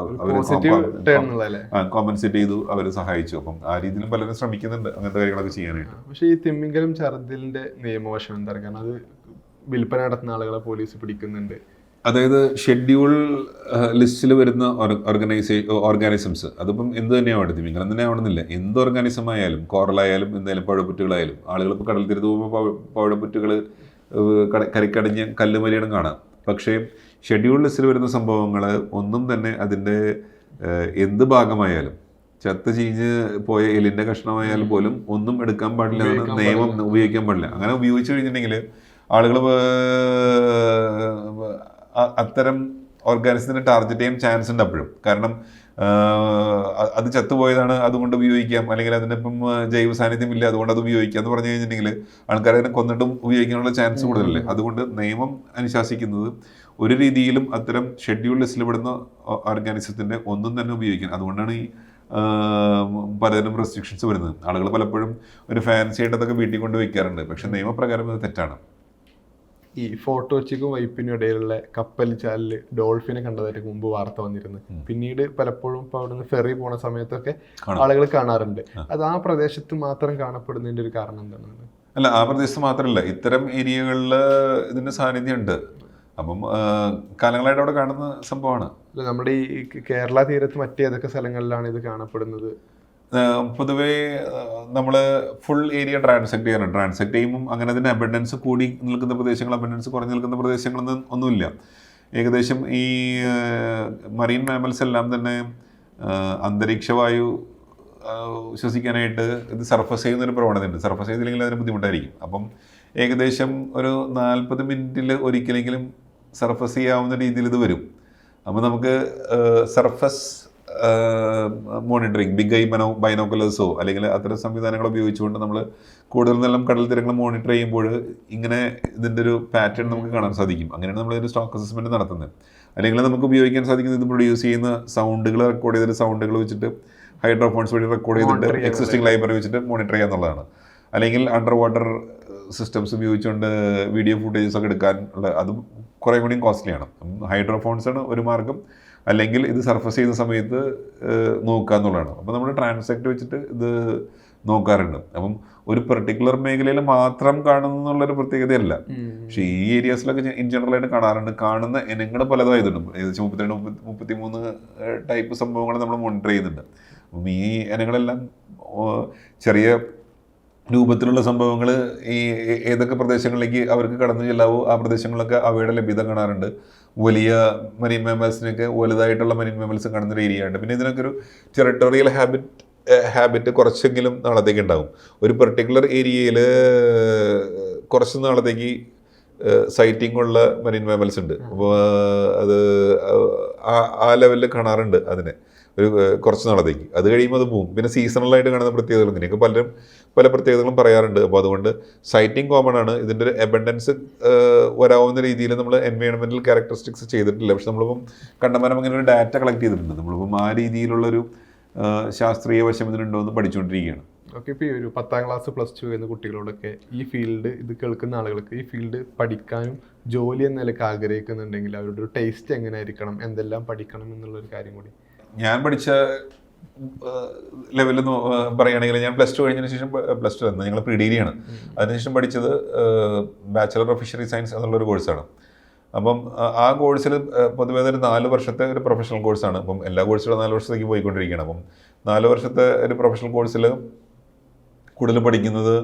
അവരെ കോമ്പൻസേറ്റ് ചെയ്തു അവരെ സഹായിച്ചു. അപ്പം ആ രീതിയിലും പലരും ശ്രമിക്കുന്നുണ്ട് അങ്ങനത്തെ കാര്യങ്ങളൊക്കെ ചെയ്യാനായിട്ട്. പക്ഷേ ഈ തിമ്മിങ്കലും ഛർദിലിന്റെ നിയമവശം എന്താ കാരണം അത് വിൽപ്പന നടത്തുന്ന ആളുകളെ പോലീസ് പിടിക്കുന്നുണ്ട്. അതായത് ഷെഡ്യൂൾ ലിസ്റ്റിൽ വരുന്ന ഓർഗനൈസേ ഓർഗാനിസംസ്. അതിപ്പം എന്ത് തന്നെയാവട്ടെ തിമിങ്കലം തന്നെ ആവണമെന്നില്ല. എന്ത് ഓർഗാനിസം ആയാലും കോറലായാലും എന്തായാലും പഴപ്പുറ്റുകളായാലും ആളുകൾ ഇപ്പോൾ കടൽ തീരത്ത് പോകുമ്പോൾ പഴപ്പുറ്റുകൾ കരക്കടിഞ്ഞ് കല്ലുമലിയണം കാണാം. പക്ഷേ ഷെഡ്യൂൾ ലിസ്റ്റിൽ വരുന്ന സംഭവങ്ങൾ ഒന്നും തന്നെ അതിന്റെ എന്ത് ഭാഗമായാലും ചത്ത് ചീഞ്ഞ് പോയ എലിന്റെ കഷ്ണമായാലും പോലും ഒന്നും എടുക്കാൻ പാടില്ല എന്നാണ് നിയമം ഉപയോഗിക്കാൻ പാടില്ല. അങ്ങനെ ഉപയോഗിച്ചു കഴിഞ്ഞിട്ടുണ്ടെങ്കിൽ ആളുകൾ അത്തരം ഓർഗാനിസത്തിനെ ടാർഗറ്റ് ചെയ്യാൻ ചാൻസ് ഉണ്ട് അപ്പോഴും. കാരണം അത് ചത്തുപോയതാണ് അതുകൊണ്ട് ഉപയോഗിക്കാം. അല്ലെങ്കിൽ അതിനിപ്പം ഇപ്പം ജൈവ സാന്നിധ്യമില്ല അതുകൊണ്ട് അത് ഉപയോഗിക്കാം എന്ന് പറഞ്ഞു കഴിഞ്ഞിട്ടുണ്ടെങ്കിൽ ആൾക്കാർ അതിനെ കൊന്നിട്ടും ഉപയോഗിക്കാനുള്ള ചാൻസ് കൂടുതലല്ലേ? അതുകൊണ്ട് നിയമം അനുശാസിക്കുന്നത് ഒരു രീതിയിലും അത്തരം ഷെഡ്യൂൾ ലിസ്റ്റിൽ പെടുന്ന ഓർഗാനിസത്തിന്റെ ഒന്നും തന്നെ ഉപയോഗിക്കാൻ. അതുകൊണ്ടാണ് ഈ പലതരം റെസ്ട്രിക്ഷൻസ് വരുന്നത്. ആളുകൾ പലപ്പോഴും ഒരു ഫാൻസി ആയിട്ടതൊക്കെ വീട്ടിൽ കൊണ്ട് വയ്ക്കാറുണ്ട് പക്ഷെ നിയമപ്രകാരം അത് തെറ്റാണ്. ഈ ഫോട്ടോച്ചിക്കും വൈപ്പിനും ഇടയിലുള്ള കപ്പൽ ചാലിൽ ഡോൾഫിനെ കണ്ടതായിട്ട് മുമ്പ് വാർത്ത വന്നിരുന്നു. പിന്നീട് പലപ്പോഴും ഇപ്പൊ അവിടുന്ന് ഫെറി പോണ സമയത്തൊക്കെ. ആളുകൾ കാണാറുണ്ട്. അത് ആ പ്രദേശത്ത് മാത്രം കാണപ്പെടുന്നതിന്റെ ഒരു കാരണം എന്താണ് അല്ല ആ പ്രദേശത്ത് മാത്രമല്ല ഇത്തരം ഏരിയകളിൽ ഇതിന്റെ സാന്നിധ്യം ഉണ്ട് അപ്പം കാലങ്ങളായിട്ട് അവിടെ കാണുന്ന സംഭവമാണ്. നമ്മുടെ ഈ കേരള തീരത്ത് മറ്റേതൊക്കെ സ്ഥലങ്ങളിലാണ് ഇത് കാണപ്പെടുന്നത്? പൊതുവേ നമ്മൾ ഫുൾ ഏരിയ ട്രാൻസാക്ട് ചെയ്യാറുണ്ട് ട്രാൻസാക്ട് ചെയ്യുമ്പം അങ്ങനെ തന്നെ അബൻഡൻസ് കൂടി നിൽക്കുന്ന പ്രദേശങ്ങൾ അബൻഡൻസ് കുറഞ്ഞു നിൽക്കുന്ന പ്രദേശങ്ങളൊന്നും ഒന്നുമില്ല. ഏകദേശം ഈ മറീൻ മാമൽസ് എല്ലാം തന്നെ അന്തരീക്ഷവായു അന്തരീക്ഷ വായു ശ്വസിക്കാനായിട്ട് ഇത് സർഫസ് ചെയ്യുന്ന ഒരു പ്രവണതയുണ്ട്. സർഫസ് ചെയ്തില്ലെങ്കിൽ അതിന് ബുദ്ധിമുട്ടായിരിക്കും. അപ്പം ഏകദേശം ഒരു നാൽപ്പത് മിനിറ്റിൽ ഒരിക്കലെങ്കിലും സർഫസ് ചെയ്യാവുന്ന രീതിയിൽ ഇത് വരും. അപ്പോൾ നമുക്ക് സർഫസ് മോണിറ്ററിങ് ബിഗ് ഐ ബനോ ബൈനോക്കുലേഴ്സോ അല്ലെങ്കിൽ അത്തരം സംവിധാനങ്ങൾ ഉപയോഗിച്ചുകൊണ്ട് നമ്മൾ കൂടുതൽ നല്ല കടൽ തീരങ്ങൾ മോണിറ്റർ ചെയ്യുമ്പോൾ ഇങ്ങനെ ഇതിന്റെ ഒരു പാറ്റേൺ നമുക്ക് കാണാൻ സാധിക്കും. അങ്ങനെയാണ് നമ്മൾ സ്റ്റോക്ക് അസസ്മെന്റ് നടത്തുന്നത്. അല്ലെങ്കിൽ നമുക്ക് ഉപയോഗിക്കാൻ സാധിക്കുന്നത് ഇത് പ്രൊഡ്യൂസ് ചെയ്യുന്ന സൗണ്ടുകൾ റെക്കോർഡ് ചെയ്തിട്ട് സൗണ്ടുകൾ വെച്ചിട്ട് ഹൈഡ്രോഫോൺസ് വഴി റെക്കോർഡ് ചെയ്തിട്ട് എക്സിസ്റ്റിംഗ് ലൈബ്രറി വെച്ചിട്ട് മോണിറ്റർ ചെയ്യുക എന്നുള്ളതാണ്. അല്ലെങ്കിൽ അണ്ടർ വാട്ടർ സിസ്റ്റംസ് ഉപയോഗിച്ചുകൊണ്ട് വീഡിയോ ഫുട്ടേജസ് ഒക്കെ എടുക്കാൻ ഉള്ള അതും കുറേ കൂടിയും കോസ്റ്റ്ലിയാണ് ഹൈഡ്രോഫോൺസ് ആണ് ഒരു മാർഗം. അല്ലെങ്കിൽ ഇത് സർഫസ് ചെയ്യുന്ന സമയത്ത് നോക്കുക എന്നുള്ളതാണ്. അപ്പോൾ നമ്മൾ ട്രാൻസാക്ട് വെച്ചിട്ട് ഇത് നോക്കാറുണ്ട്. അപ്പം ഒരു പെർട്ടിക്കുലർ മേഖലയിൽ മാത്രം കാണുന്നു എന്നുള്ളൊരു പ്രത്യേകതയല്ല. പക്ഷേ ഈ ഏരിയാസിലൊക്കെ ഇൻ ജനറൽ ആയിട്ട് കാണാറുണ്ട്. കാണുന്ന ഇനങ്ങൾ പലതായതുണ്ട് ഏകദേശം മുപ്പത്തിരണ്ട് മുപ്പത്തി മൂന്ന് ടൈപ്പ് സംഭവങ്ങൾ നമ്മൾ മോണിറ്റർ ചെയ്യുന്നുണ്ട്. അപ്പം ഈ ഇനങ്ങളെല്ലാം ചെറിയ രൂപത്തിലുള്ള സംഭവങ്ങൾ ഈ ഏതൊക്കെ പ്രദേശങ്ങളിലേക്ക് അവർക്ക് കടന്നു ചെല്ലാവോ ആ പ്രദേശങ്ങളിലൊക്കെ അവയുടെ ലഭ്യത കാണാറുണ്ട്. വലിയ മരീൻ മാമൽസിനൊക്കെ വലുതായിട്ടുള്ള മരീൻ മാമൽസ് കാണുന്നൊരു ഏരിയ ഉണ്ട്. പിന്നെ ഇതിനൊക്കെ ഒരു ടെറിട്ടോറിയൽ ഹാബിറ്റ് ഹാബിറ്റ് കുറച്ചെങ്കിലും നാളത്തേക്ക് ഉണ്ടാകും ഒരു പെർട്ടിക്കുലർ ഏരിയയിൽ കുറച്ച് നാളത്തേക്ക് സൈറ്റിംഗ് ഉള്ള മരീൻ മാമൽസ് ഉണ്ട്. അപ്പോൾ അത് ആ ലെവലിൽ കാണാറുണ്ട് അതിനെ. ഒരു കുറച്ച് നാളത്തേക്ക്. അത് കഴിയുമ്പോൾ അത് പോവും. പിന്നെ സീസണലായിട്ട് കാണുന്ന പ്രത്യേകതകൾ ഇങ്ങനെയൊക്കെ പലരും പല പ്രത്യേകതകളും പറയാറുണ്ട്. അപ്പോൾ അതുകൊണ്ട് സൈറ്റിംഗ് കോമൺ ആണ്. ഇതിന്റെ ഒരു എബൻഡൻസ് വരാവുന്ന രീതിയിൽ നമ്മൾ എൻവയോൺമെന്റൽ ക്യാരക്ടറിസ്റ്റിക്സ് ചെയ്തിട്ടില്ല. പക്ഷെ നമ്മളിപ്പം കണ്ടമാനം അങ്ങനെ ഒരു ഡാറ്റ കളക്ട് ചെയ്തിട്ടുണ്ട്. നമ്മളിപ്പം ആ രീതിയിലുള്ളൊരു ശാസ്ത്രീയ വശം ഇതിനുണ്ടോ എന്ന് പഠിച്ചുകൊണ്ടിരിക്കുകയാണ് ഓക്കെ ഇപ്പോൾ ഈ ഒരു പത്താം ക്ലാസ് പ്ലസ് ടു എന്ന കുട്ടികളോടൊക്കെ ഈ ഫീൽഡ് ഇത് കേൾക്കുന്ന ആളുകൾക്ക് ഈ ഫീൽഡ് പഠിക്കാനും ജോലി എന്ന നിലയ്ക്ക് ആഗ്രഹിക്കുന്നുണ്ടെങ്കിൽ അവരുടെ ഒരു ടേസ്റ്റ് എങ്ങനെ ആയിരിക്കണം? എന്തെല്ലാം പഠിക്കണം എന്നുള്ളൊരു കാര്യം കൂടി. ഞാൻ പഠിച്ച ലെവലിൽ പറയുകയാണെങ്കിൽ ഞാൻ പ്ലസ് ടു കഴിഞ്ഞതിന് ശേഷം പ്ലസ് ടു ഞങ്ങൾ പ്രീ ഡിഗ്രിയാണ് അതിനുശേഷം പഠിച്ചത് ബാച്ചലർ ഓഫ് ഫിഷറി സയൻസ് എന്നുള്ളൊരു കോഴ്സാണ് അപ്പം ആ- ആ കോഴ്സിൽ പൊതുവേ ഒരു നാല് വർഷത്തെ ഒരു പ്രൊഫഷണൽ കോഴ്സാണ് അപ്പം എല്ലാ കോഴ്സുകളും നാല് വർഷത്തേക്ക് പോയിക്കൊണ്ടിരിക്കുകയാണ്. അപ്പം നാല് വർഷത്തെ ഒരു പ്രൊഫഷണൽ കോഴ്സിൽ കൂടുതൽ പഠിക്കുന്നത്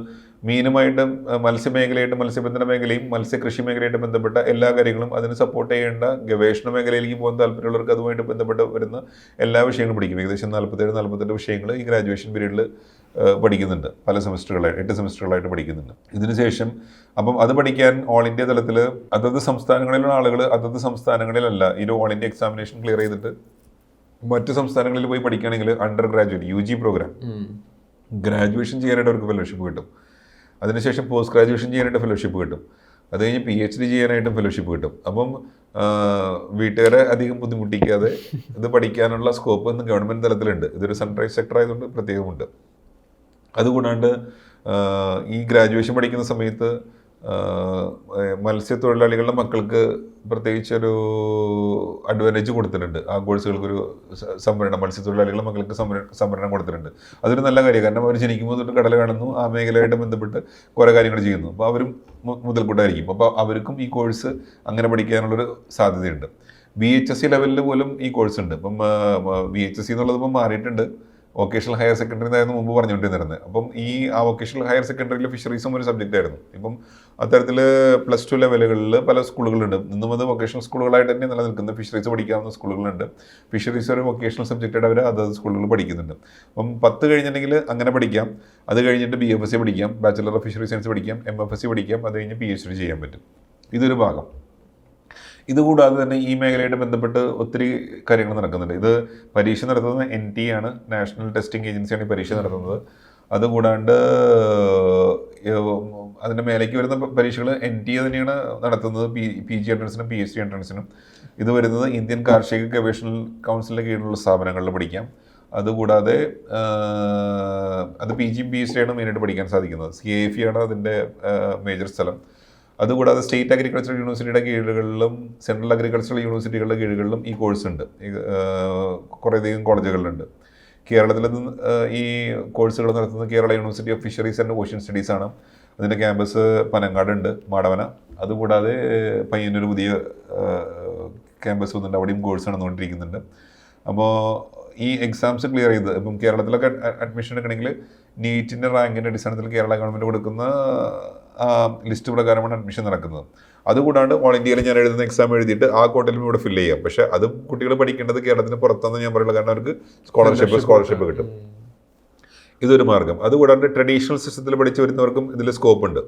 മീനുമായിട്ടും മത്സ്യമേഖലയായിട്ടും മത്സ്യബന്ധന മേഖലയും മത്സ്യകൃഷി മേഖലയായിട്ട് ബന്ധപ്പെട്ട എല്ലാ കാര്യങ്ങളും അതിന് സപ്പോർട്ട് ചെയ്യേണ്ട ഗവേഷണ മേഖലയിലേക്ക് പോകാൻ താല്പര്യമുള്ളവർക്ക് അതുമായിട്ട് ബന്ധപ്പെട്ട് വരുന്ന എല്ലാ വിഷയങ്ങളും പഠിക്കും. ഏകദേശം നാൽപ്പത്തേഴ് നാൽപ്പത്തെട്ട് വിഷയങ്ങൾ ഈ ഗ്രാജുവേഷൻ പീരീഡിൽ പഠിക്കുന്നുണ്ട്. പല സെമസ്റ്ററുകളായിട്ട് എട്ട് സെമസ്റ്ററുകളായിട്ട് പഠിക്കുന്നുണ്ട്. ഇതിനുശേഷം അപ്പം അത് പഠിക്കാൻ ഓൾ ഇന്ത്യ തലത്തിൽ അതത് സംസ്ഥാനങ്ങളിലുള്ള ആളുകൾ അതത് സംസ്ഥാനങ്ങളിലല്ല ഈ ഒരു ഓൾ ഇന്ത്യ എക്സാമിനേഷൻ ക്ലിയർ ചെയ്തിട്ട് മറ്റു സംസ്ഥാനങ്ങളിൽ പോയി പഠിക്കുകയാണെങ്കിൽ under graduate U G program graduation ചെയ്യാനായിട്ട് അവർക്ക് ഫെലോഷിപ്പ് കിട്ടും. അതിനുശേഷം പോസ്റ്റ് ഗ്രാജുവേഷൻ ചെയ്യാനായിട്ട് ഫെലോഷിപ്പ് കിട്ടും. അത് കഴിഞ്ഞ് പി എച്ച് ഡി ചെയ്യാനായിട്ടും ഫെലോഷിപ്പ് കിട്ടും. അപ്പം വീട്ടുകാരെ അധികം ബുദ്ധിമുട്ടിക്കാതെ ഇത് പഠിക്കാനുള്ള സ്കോപ്പ് ഇന്ന് ഗവൺമെന്റ് തലത്തിലുണ്ട്. ഇതൊരു സൺറൈസ് സെക്ടർ ആയതുകൊണ്ട് പ്രത്യേകമുണ്ട്. അതുകൂടാണ്ട് ഈ ഗ്രാജുവേഷൻ പഠിക്കുന്ന സമയത്ത് മത്സ്യത്തൊഴിലാളികളുടെ മക്കൾക്ക് പ്രത്യേകിച്ചൊരു അഡ്വാന്റേജ് കൊടുത്തിട്ടുണ്ട്. ആ കോഴ്സുകൾക്കൊരു സംവരണം മത്സ്യത്തൊഴിലാളികളുടെ മക്കൾക്ക് സംവര സംവരണം കൊടുത്തിട്ടുണ്ട്. അതൊരു നല്ല കാര്യം. കാരണം അവർ ജനിക്കുമ്പോൾ തൊട്ട് കടല കാണുന്നു ആ മേഖലയായിട്ട് ബന്ധപ്പെട്ട് കുറേ കാര്യങ്ങൾ ചെയ്യുന്നു. അപ്പോൾ അവരും മുതൽ മുതൽക്കൂട്ടായിരിക്കും. അപ്പോൾ അവർക്കും ഈ കോഴ്സ് അങ്ങനെ പഠിക്കാനുള്ളൊരു സാധ്യതയുണ്ട്. ബി എച്ച് എസ് സി ലെവലിൽ പോലും ഈ കോഴ്സ് ഉണ്ട് ഇപ്പം ബി എച്ച് എസ് സി എന്നുള്ളത് ഇപ്പം മാറിയിട്ടുണ്ട്. വൊക്കേഷണൽ ഹയർ സെക്കൻഡറി എന്നായിരുന്നു മുമ്പ് പറഞ്ഞുകൊണ്ടിരുന്നത്. അപ്പം ഈ ആ വൊക്കേഷണൽ ഹയർ സെക്കൻഡറിയിൽ ഫിഷറീസും ഒരു സബ്ജക്റ്റ് ആയിരുന്നു. ഇപ്പം അത്തരത്തിൽ പ്ലസ് ടു ലെവലുകളിൽ പല സ്കൂളുകളുണ്ട് ഇന്നും അത് വൊക്കേഷണൽ സ്കൂളുകളായിട്ട് തന്നെ നിലനിൽക്കുന്ന. ഫിഷറീസ് പഠിക്കാവുന്ന സ്കൂളുകളുണ്ട് ഫിഷറീസ് ഒരു വൊക്കേഷണൽ സബ്ജക്റ്റായിട്ട് അവർ അതത് സ്കൂളുകളിൽ പഠിക്കുന്നുണ്ട്. അപ്പം പത്ത് കഴിഞ്ഞിട്ടുണ്ടെങ്കിൽ അങ്ങനെ പഠിക്കാം. അത് കഴിഞ്ഞിട്ട് ബി എഫ് എസ് സി പഠിക്കാം. ബാച്ചിലർ ഓഫ് ഫിഷറി സയൻസ് പഠിക്കാം. എം എഫ് എസ് സി പഠിക്കാം. അത് കഴിഞ്ഞ് പി എച്ച് ഡി ചെയ്യാൻ പറ്റും. ഇതൊരു ഭാഗം. ഇതുകൂടാതെ തന്നെ ഈ മേഖലയായിട്ട് ബന്ധപ്പെട്ട് ഒത്തിരി കാര്യങ്ങൾ നടക്കുന്നുണ്ട്. ഇത് പരീക്ഷ നടത്തുന്നത് എൻ ടി ആണ് നാഷണൽ ടെസ്റ്റിംഗ് ഏജൻസിയാണ് ഈ പരീക്ഷ നടത്തുന്നത്. അതുകൂടാണ്ട് അതിന്റെ മേലേക്ക് വരുന്ന പരീക്ഷകൾ എൻ ടി എ തന്നെയാണ് നടത്തുന്നത്. പി പി ജി എൻട്രൻസിനും പി എസ് സി എൻട്രൻസിനും ഇത് വരുന്നത് ഇന്ത്യൻ കാർഷിക ഗവേഷണ കൗൺസിലിന്റെ കീഴിലുള്ള സ്ഥാപനങ്ങളിൽ പഠിക്കാം. അതുകൂടാതെ അത് പി ജിയും പി എച്ച് ആണ് മെയിനായിട്ട് പഠിക്കാൻ സാധിക്കുന്നത്. സി എഫ് ആണ് അതിന്റെ മേജർ സ്ഥലം. അതുകൂടാതെ സ്റ്റേറ്റ് അഗ്രികൾച്ചർ യൂണിവേഴ്സിറ്റിയുടെ കീഴുകളിലും സെൻട്രൽ അഗ്രികൾച്ചറൽ യൂണിവേഴ്സിറ്റികളുടെ കീഴുകളിലും ഈ കോഴ്സ് ഉണ്ട് കുറേയധികം കോളേജുകളിലുണ്ട് കേരളത്തിൽ നിന്ന് ഈ കോഴ്സുകൾ നടത്തുന്നത് Kerala university of fisheries and ocean studies ആണ്. അതിന്റെ ക്യാമ്പസ് പനങ്ങാടുണ്ട് മാടവന. അതുകൂടാതെ പയ്യന്നൂർ പുതിയ ക്യാമ്പസ് വന്നിട്ടുണ്ട്. അവിടെയും കോഴ്സ് നടന്നുകൊണ്ടിരിക്കുന്നുണ്ട്. അപ്പോൾ ഈ എക്സാംസ് ക്ലിയർ ചെയ്ത് ഇപ്പം കേരളത്തിലൊക്കെ അഡ്മിഷൻ എടുക്കണമെങ്കിൽ നീറ്റിന്റെ റാങ്കിന്റെ അടിസ്ഥാനത്തിൽ കേരള ഗവൺമെന്റ് കൊടുക്കുന്ന ലിസ്റ്റ് പ്രകാരമാണ് അഡ്മിഷൻ നടക്കുന്നത്. അതുകൂടാണ്ട് ഓൾ ഇന്ത്യയിൽ ഞാൻ എഴുതുന്ന എക്സാം എഴുതിയിട്ട് ആ കോട്ടയിലും ഇവിടെ ഫില്ല് ചെയ്യാം. പക്ഷേ അതും കുട്ടികൾ പഠിക്കേണ്ടത് കേരളത്തിന് പുറത്താണെന്ന് ഞാൻ പറയുന്നത് കാരണം അവർക്ക് സ്കോളർഷിപ്പ് സ്കോളർഷിപ്പ് കിട്ടും. ഇതൊരു മാർഗം. അതുകൂടാണ്ട് ട്രഡീഷണൽ സിസ്റ്റത്തിൽ പഠിച്ചു വരുന്നവർക്കും ഇതിൽ സ്കോപ്പ് ഉണ്ട്.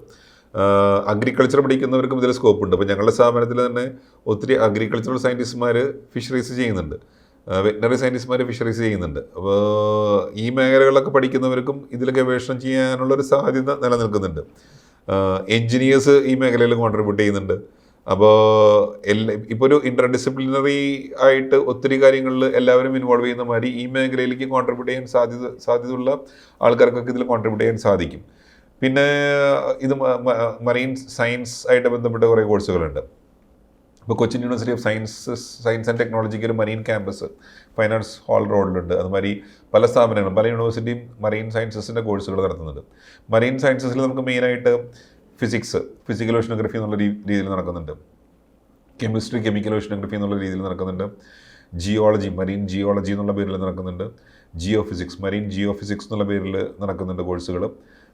അഗ്രികൾച്ചർ പഠിക്കുന്നവർക്കും ഇതിൽ സ്കോപ്പ് ഉണ്ട്. അപ്പോൾ ഞങ്ങളുടെ സ്ഥാപനത്തിൽ തന്നെ ഒത്തിരി അഗ്രികൾച്ചറൽ സയന്റിസ്റ്റ്മാർ ഫിഷറീസ് ചെയ്യുന്നുണ്ട്. വെറ്റിനറി സയന്റിസ്റ്റ്മാർ ഫിഷറീസ് ചെയ്യുന്നുണ്ട്. അപ്പോൾ ഈ മേഖലകളിലൊക്കെ പഠിക്കുന്നവർക്കും ഇതിൽ ഗവേഷണം ചെയ്യാനുള്ളൊരു സാധ്യത നിലനിൽക്കുന്നുണ്ട്. എൻജിനീയേഴ്സ് ഈ മേഖലയിൽ കോൺട്രിബ്യൂട്ട് ചെയ്യുന്നുണ്ട്. അപ്പോൾ എല്ലാ ഇപ്പോൾ ഒരു ഇന്റർ ഡിസിപ്ലിനറി ആയിട്ട് ഒത്തിരി കാര്യങ്ങളിൽ എല്ലാവരും ഇൻവോൾവ് ചെയ്യുന്ന മാതിരി ഈ മേഖലയിലേക്ക് കോൺട്രിബ്യൂട്ട് ചെയ്യാൻ സാധ്യത സാധ്യതയുള്ള ആൾക്കാർക്കൊക്കെ ഇതിൽ കോൺട്രിബ്യൂട്ട് ചെയ്യാൻ സാധിക്കും. പിന്നെ ഇത് മറീൻ സയൻസ് ആയിട്ട് ബന്ധപ്പെട്ട കുറേ കോഴ്സുകളുണ്ട് ഇപ്പോൾ Cochin university of sciences science and ടെക്നോളജിക്ക് ഒരു marine campus fine arts hall റോഡിലുണ്ട്. അതുമാതിരി പല സ്ഥാപനങ്ങളും പല യൂണിവേഴ്സിറ്റിയും മറീൻ സയൻസസിന്റെ കോഴ്സുകൾ നടത്തുന്നുണ്ട്. മറീൻ സയൻസസിൽ നമുക്ക് മെയിനായിട്ട് ഫിസിക്സ് ഫിസിക്കൽ ഓഷനോഗ്രഫി എന്നുള്ള രീതിയിൽ നടക്കുന്നുണ്ട്. കെമിസ്ട്രി കെമിക്കൽ ഓഷനോഗ്രഫി എന്നുള്ള രീതിയിൽ നടക്കുന്നുണ്ട്. ജിയോളജി മറീൻ ജിയോളജി എന്നുള്ള പേരിൽ നടക്കുന്നുണ്ട്. Geophysics marine geophysics എന്നുള്ള പേരിൽ നടക്കുന്നുണ്ട് കോഴ്സുകൾ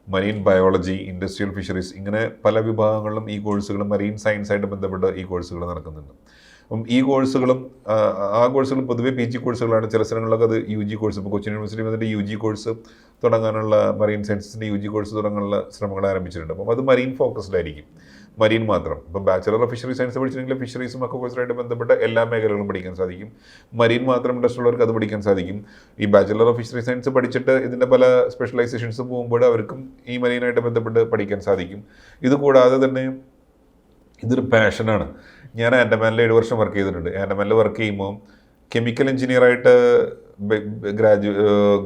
മറീൻ ബയോളജി ഇൻഡസ്ട്രിയൽ ഫിഷറീസ് ഇങ്ങനെ പല വിഭാഗങ്ങളിലും ഈ കോഴ്സുകൾ മറീൻ സയൻസായിട്ട് ബന്ധപ്പെട്ട് ഈ കോഴ്സുകൾ നടക്കുന്നുണ്ട്. അപ്പം ഈ കോഴ്സുകളും ആ, കോഴ്സുകളും പൊതുവേ പി ജി കോഴ്സുകളാണ്. ചില സ്ഥലങ്ങളിലൊക്കെ അത് യു ജി കോഴ്സ് ഇപ്പോൾ കൊച്ചിൻ യൂണിവേഴ്സിറ്റി അതിന്റെ യു ജി കോഴ്സ് തുടങ്ങാനുള്ള മറീൻ സയൻസസിന്റെ യു ജി കോഴ്സ് തുടങ്ങാനുള്ള ശ്രമങ്ങൾ ആരംഭിച്ചിട്ടുണ്ട്. അപ്പം അത് മറീൻ ഫോക്കസ്ഡ് ആയിരിക്കും. മറീൻ മാത്രം. ഇപ്പം ബാച്ചലർ ഓഫ് ഫിഷറി സയൻസ് പഠിച്ചിട്ടുണ്ടെങ്കിൽ ഫിഷറീസും അക്വകൾച്ചറായിട്ട് ബന്ധപ്പെട്ട എല്ലാ മേഖലകളും പഠിക്കാൻ സാധിക്കും. മറീൻ മാത്രം ഇൻട്രസ്റ്റ് ഉള്ളവർക്ക് അത് പഠിക്കാൻ സാധിക്കും. ഈ ബാച്ചലർ ഓഫ് ഫിഷറി സയൻസ് പഠിച്ചിട്ട് ഇതിന്റെ പല സ്പെഷ്യലൈസേഷൻസ് പോകുമ്പോൾ അവർക്കും ഈ മറീനായിട്ട് ബന്ധപ്പെട്ട് പഠിക്കാൻ സാധിക്കും. ഇത് കൂടാതെ തന്നെ ഇതൊരു പാഷനാണ് ഞാൻ ആൻഡമാനിൽ ഏഴ് വർഷം വർക്ക് ചെയ്തിട്ടുണ്ട്. ആൻഡമാനിൽ വർക്ക് ചെയ്യുമ്പോൾ കെമിക്കൽ എഞ്ചിനീയറായിട്ട് ഗ്രാജു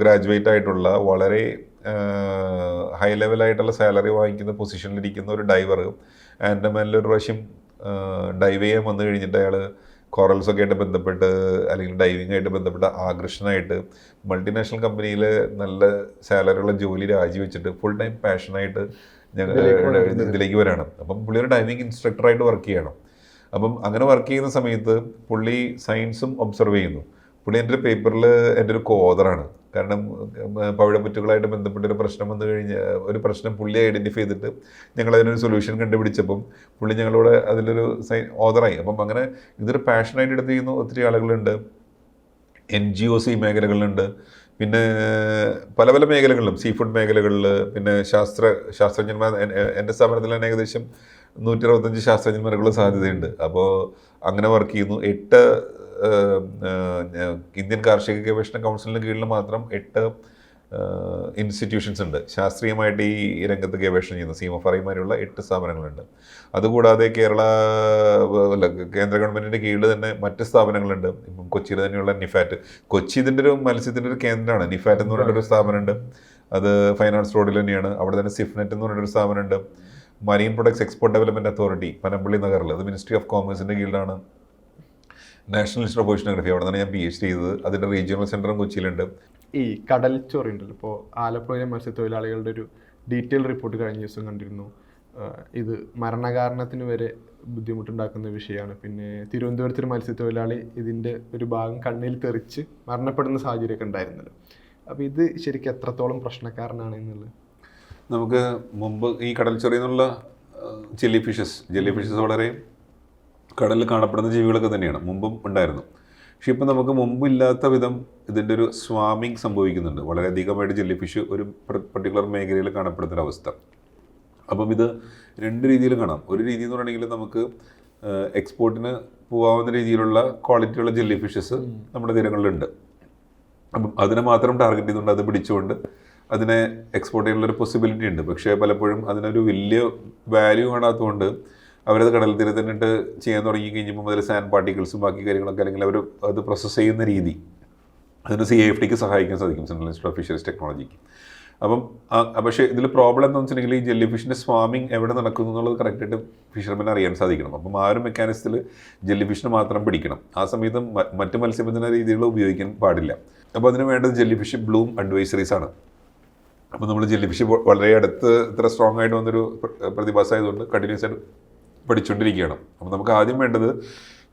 ഗ്രാജുവേറ്റ് ആയിട്ടുള്ള വളരെ ഹൈ ലെവലായിട്ടുള്ള സാലറി വാങ്ങിക്കുന്ന പൊസിഷനിലിരിക്കുന്ന ഒരു ഡൈവർ ആൻഡമാനിൽ ഒരു പ്രാവശ്യം ഡൈവ് ചെയ്യാൻ വന്നു കഴിഞ്ഞിട്ട് അയാൾ കോറൽസൊക്കെ ആയിട്ട് ബന്ധപ്പെട്ട് അല്ലെങ്കിൽ ഡൈവിംഗ് ആയിട്ട് ബന്ധപ്പെട്ട് ആകർഷണമായിട്ട് മൾട്ടിനാഷണൽ കമ്പനിയിൽ നല്ല സാലറിയുള്ള ജോലി രാജിവെച്ചിട്ട് ഫുൾ ടൈം പാഷനായിട്ട് ഞങ്ങൾ ഇതിലേക്ക് വരാണ്. അപ്പം പുള്ളി ഒരു ഡൈവിംഗ് ഇൻസ്ട്രക്ടറായിട്ട് വർക്ക് ചെയ്യണം. അപ്പം അങ്ങനെ വർക്ക് ചെയ്യുന്ന സമയത്ത് പുള്ളി സയൻസും ഒബ്സർവ് ചെയ്യുന്നു. പുള്ളി എന്റെ ഒരു പേപ്പറിൽ എന്റെ ഒരു കോതറാണ് കാരണം പവിഴപ്പുറ്റുകളായിട്ട് ബന്ധപ്പെട്ട ഒരു പ്രശ്നം വന്നു കഴിഞ്ഞ ഒരു പ്രശ്നം പുള്ളി ഐഡന്റിഫൈ ചെയ്തിട്ട് ഞങ്ങൾ അതിനൊരു സൊല്യൂഷൻ കണ്ടുപിടിച്ചപ്പം പുള്ളി ഞങ്ങളോട് അതിലൊരു സൈ ഓതറായി അപ്പം അങ്ങനെ ഇതൊരു പാഷനായിട്ട് എടുത്ത് ചെയ്യുന്ന ഒത്തിരി ആളുകളുണ്ട്. എൻ ജി ഒ സി മേഖലകളിലുണ്ട്. പിന്നെ പല പല മേഖലകളിലും സീ ഫുഡ് മേഖലകളിൽ പിന്നെ ശാസ്ത്ര ശാസ്ത്രജ്ഞന്മാർ എന്റെ സ്ഥാപനത്തിൽ തന്നെ ഏകദേശം നൂറ്റി അറുപത്തഞ്ച് ശാസ്ത്രജ്ഞന്മാർക്കുള്ള സാധ്യതയുണ്ട്. അപ്പോൾ അങ്ങനെ വർക്ക് ചെയ്യുന്നു. എട്ട് ഇന്ത്യൻ കാർഷിക ഗവേഷണ കൗൺസിലിന് കീഴിൽ മാത്രം എട്ട് ഇൻസ്റ്റിറ്റ്യൂഷൻസ് ഉണ്ട്. ശാസ്ത്രീയമായിട്ട് ഈ രംഗത്ത് ഗവേഷണം ചെയ്യുന്ന. സീമഫറിമാരുള്ള എട്ട് സ്ഥാപനങ്ങളുണ്ട്. അതുകൂടാതെ കേരള അല്ല കേന്ദ്ര ഗവൺമെന്റിന്റെ കീഴിൽ തന്നെ മറ്റ് സ്ഥാപനങ്ങളുണ്ട്. ഇപ്പം കൊച്ചിയിൽ തന്നെയുള്ള നിഫാറ്റ്. കൊച്ചി ഇതിന്റെ ഒരു മത്സ്യത്തിന്റെ ഒരു കേന്ദ്രമാണ്. നിഫാറ്റ് എന്ന് പറഞ്ഞിട്ടൊരു സ്ഥാപനമുണ്ട്. അത് ഫൈനാൻസ് റോഡിൽ തന്നെയാണ്. അവിടെ തന്നെ സിഫ്നെറ്റ് എന്ന് പറഞ്ഞിട്ടൊരു സ്ഥാപനമുണ്ട്. Marine products export development authority Panampilly നഗറിൽ. അത് മിനിസ്ട്രി ഓഫ് കോമേഴ്സിന്റെ കീഴിലാണ്. നാഷണൽ ഇൻസ്റ്റിറ്റ്യൂട്ട് ഓഫ് ഓഷനോഗ്രഫി അവിടെ നിന്നാണ് ഞാൻ പി എച്ച് ഡി ചെയ്തത്. അതിന്റെ റീജിയണൽ സെന്ററും കൊച്ചിയിലുണ്ട്. ഈ കടൽ ചോറിയുണ്ടല്ലോ ഇപ്പോൾ ആലപ്പുഴയിലെ മത്സ്യത്തൊഴിലാളികളുടെ ഒരു ഡീറ്റെയിൽ റിപ്പോർട്ട് കഴിഞ്ഞ ദിവസം കണ്ടിരുന്നു. ഇത് മരണകാരണത്തിന് വരെ ബുദ്ധിമുട്ടുണ്ടാക്കുന്ന വിഷയമാണ്. പിന്നെ തിരുവനന്തപുരത്തൊരു മത്സ്യത്തൊഴിലാളി ഇതിന്റെ ഒരു ഭാഗം കണ്ണിൽ തെറിച്ച് മരണപ്പെടുന്ന സാഹചര്യമൊക്കെ ഉണ്ടായിരുന്നല്ലോ. അപ്പോൾ ഇത് ശരിക്കും എത്രത്തോളം പ്രശ്നക്കാരനാണ് എന്നുള്ളത്? നമുക്ക് മുമ്പ് ഈ കടൽ ചെറിയെന്നുള്ള ജെല്ലി ഫിഷസ് ജെല്ലി ഫിഷസ് വളരെ കടലിൽ കാണപ്പെടുന്ന ജീവികളൊക്കെ തന്നെയാണ് മുമ്പും ഉണ്ടായിരുന്നു. പക്ഷേ ഇപ്പം നമുക്ക് മുമ്പില്ലാത്ത വിധം ഇതിന്റെ ഒരു സ്വാമിങ് സംഭവിക്കുന്നുണ്ട്. വളരെയധികമായിട്ട് ജെല്ലി ഫിഷ് ഒരു പർട്ടിക്കുലർ മേഖലയിൽ കാണപ്പെടുന്ന ഒരു അവസ്ഥ. അപ്പം ഇത് രണ്ട് രീതിയിൽ കാണാം. ഒരു രീതി എന്ന് പറയുകയാണെങ്കിൽ നമുക്ക് എക്സ്പോർട്ടിന് പോകാവുന്ന രീതിയിലുള്ള ക്വാളിറ്റിയുള്ള ജെല്ലി ഫിഷസ് നമ്മുടെ തീരങ്ങളിലുണ്ട്. അപ്പം അതിനെ മാത്രം ടാർഗറ്റ് ചെയ്തുകൊണ്ട് അത് പിടിച്ചുകൊണ്ട് അതിനെ എക്സ്പോർട്ട് ചെയ്യാനുള്ളൊരു പോസിബിലിറ്റി ഉണ്ട്. പക്ഷേ പലപ്പോഴും അതിനൊരു വലിയ വാല്യൂ കാണാത്തതുകൊണ്ട് അവരത് കടൽ തീരത്തിനിട്ട് ചെയ്യാൻ തുടങ്ങി കഴിഞ്ഞപ്പോൾ മുതൽ സാൻഡ് പാർട്ടിക്കിൾസും ബാക്കി കാര്യങ്ങളൊക്കെ അല്ലെങ്കിൽ അവർ അത് പ്രോസസ്സ് ചെയ്യുന്ന രീതി അതിന് സി എഫ് സഹായിക്കാൻ സാധിക്കും സെൻട്രൽ ഇൻസ്റ്റിറ്റ്യൂട്ട് ഓഫ് ഫിഷറീസ് ടെക്നോളജിക്ക് അപ്പം പക്ഷേ ഇതിൽ പ്രോബ്ലം എന്താണെന്ന് വെച്ചിട്ടുണ്ടെങ്കിൽ ഈ ജെല്ലി ഫിഷിന്റെ സ്വാമിങ് എവിടെ നടക്കുന്നു എന്നുള്ളത് കറക്റ്റായിട്ട് ഫിഷർമാൻ അറിയാൻ സാധിക്കണം. അപ്പം ആ ഒരു മെക്കാനിസത്തിൽ ജെല്ലി ഫിഷിനെ മാത്രം പിടിക്കണം. ആ സമയത്ത് മറ്റ് മത്സ്യബന്ധന രീതികൾ ഉപയോഗിക്കാൻ പാടില്ല. അപ്പോൾ അതിന് വേണ്ടത് ജെല്ലി ഫിഷ് ബ്ലൂം അഡ്വൈസറീസ് ആണ്. അപ്പോൾ നമ്മൾ ജെല്ലി ഫിഷ് വളരെ അടുത്ത് ഇത്ര സ്ട്രോങ് ആയിട്ട് വന്നൊരു പ്ര- പ്രതിഭാസമായതുകൊണ്ട് കണ്ടിന്യൂസ് ആയിട്ട് പഠിച്ചുകൊണ്ടിരിക്കുകയാണ് അപ്പോൾ നമുക്ക് ആദ്യം വേണ്ടത്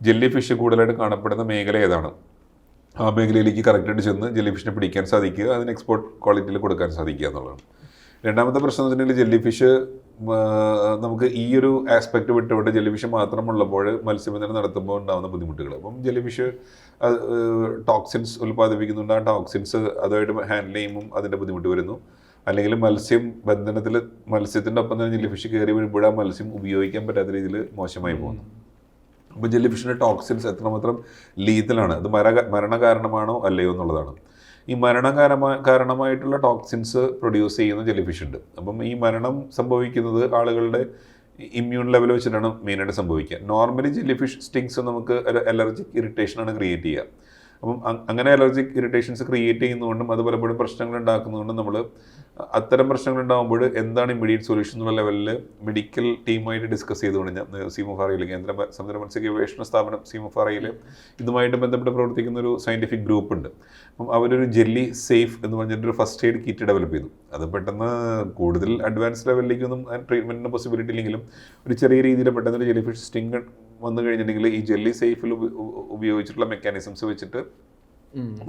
ജെല്ലി ഫിഷ് കൂടുതലായിട്ട് കാണപ്പെടുന്ന മേഖല ഏതാണ്? ആ മേഖലയിലേക്ക് കറക്റ്റായിട്ട് ചെന്ന് ജെല്ലി ഫിഷിനെ പിടിക്കാൻ സാധിക്കുക അതിന് എക്സ്പോർട്ട് ക്വാളിറ്റിയിൽ കൊടുക്കാൻ സാധിക്കുക എന്നുള്ളതാണ്. രണ്ടാമത്തെ പ്രശ്നം എന്ന് വെച്ചിട്ടുണ്ടെങ്കിൽ ജെല്ലി ഫിഷ് നമുക്ക് ഈ ഒരു ആസ്പെക്ട് വിട്ടുകൊണ്ട് ജെല്ലി ഫിഷ് മാത്രമുള്ളപ്പോൾ മത്സ്യബന്ധനം നടത്തുമ്പോൾ ഉണ്ടാകുന്ന ബുദ്ധിമുട്ടുകൾ. അപ്പം ജെല്ലി ഫിഷ് ടോക്സിൻസ് ഉൽപ്പാദിപ്പിക്കുന്നുണ്ട്. ആ ടോക്സിൻസ് അതുമായിട്ട് ഹാൻഡിൽ ചെയ്യുമ്പോൾ അതിന്റെ ബുദ്ധിമുട്ട് വരുന്നു. അല്ലെങ്കിൽ മത്സ്യം ബന്ധനത്തിൽ മത്സ്യത്തിന്റെ ഒപ്പം തന്നെ ജെല്ലി ഫിഷ് കയറി വരുമ്പോൾ ആ മത്സ്യം ഉപയോഗിക്കാൻ പറ്റാത്ത രീതിയിൽ മോശമായി പോകുന്നു. അപ്പോൾ ജെല്ലി ഫിഷിന്റെ ടോക്സിൻസ് എത്രമാത്രം ലീതലാണ് അത് മര മരണകാരണമാണോ അല്ലയോ എന്നുള്ളതാണ്. ഈ മരണകാരമായ കാരണമായിട്ടുള്ള ടോക്സിൻസ് പ്രൊഡ്യൂസ് ചെയ്യുന്ന ജെല്ലി ഫിഷ് ഉണ്ട്. അപ്പം ഈ മരണം സംഭവിക്കുന്നത് ആളുകളുടെ ഇമ്മ്യൂൺ ലെവൽ വെച്ചിട്ടാണ് മെയിനായിട്ട് സംഭവിക്കുക. നോർമലി ജെല്ലി ഫിഷ് സ്റ്റിങ്സ് നമുക്ക് അലർജിക് ഇറിറ്റേഷനാണ് ക്രിയേറ്റ് ചെയ്യുക. അപ്പം അങ്ങനെ അലർജിക് ഇറിറ്റേഷൻസ് ക്രിയേറ്റ് ചെയ്യുന്നതുകൊണ്ടും അത് പലപ്പോഴും പ്രശ്നങ്ങൾ ഉണ്ടാക്കുന്നതുകൊണ്ടും നമ്മൾ അത്തരം പ്രശ്നങ്ങൾ ഉണ്ടാകുമ്പോൾ എന്താണ് ഇമ്മീഡിയറ്റ് സൊല്യൂഷൻ എന്നുള്ള ലെവലിൽ മെഡിക്കൽ ടീമായിട്ട് ഡിസ്കസ് ചെയ്തുകൊണ്ട് ഞാൻ സീമോഫാറയിൽ കേന്ദ്ര സമുദ്ര മത്സ്യ ഗവേഷണ സ്ഥാപനം സീമോഫാറയിൽ ഇതുമായിട്ട് ബന്ധപ്പെട്ട് പ്രവർത്തിക്കുന്ന ഒരു സയന്റിഫിക് ഗ്രൂപ്പ് ഉണ്ട്. അപ്പം അവരൊരു ജെല്ലി സേഫ് എന്ന് പറഞ്ഞിട്ടൊരു ഫസ്റ്റ് എയ്ഡ് കിറ്റ് ഡെവലപ്പ് ചെയ്തു. അത് പെട്ടെന്ന് കൂടുതൽ അഡ്വാൻസ് ലെവലിലേക്കൊന്നും ട്രീറ്റ്മെന്റിന് പോസിബിലിറ്റി ഇല്ലെങ്കിലും ഒരു ചെറിയ രീതിയിൽ പെട്ടെന്ന് ഒരു ജെല്ലി ഫിഷ് സ്റ്റിങ് വന്നു കഴിഞ്ഞിട്ടുണ്ടെങ്കിൽ ഈ ജെല്ലി സേഫിൽ ഉപയോഗിച്ചിട്ടുള്ള മെക്കാനിസംസ് വെച്ചിട്ട്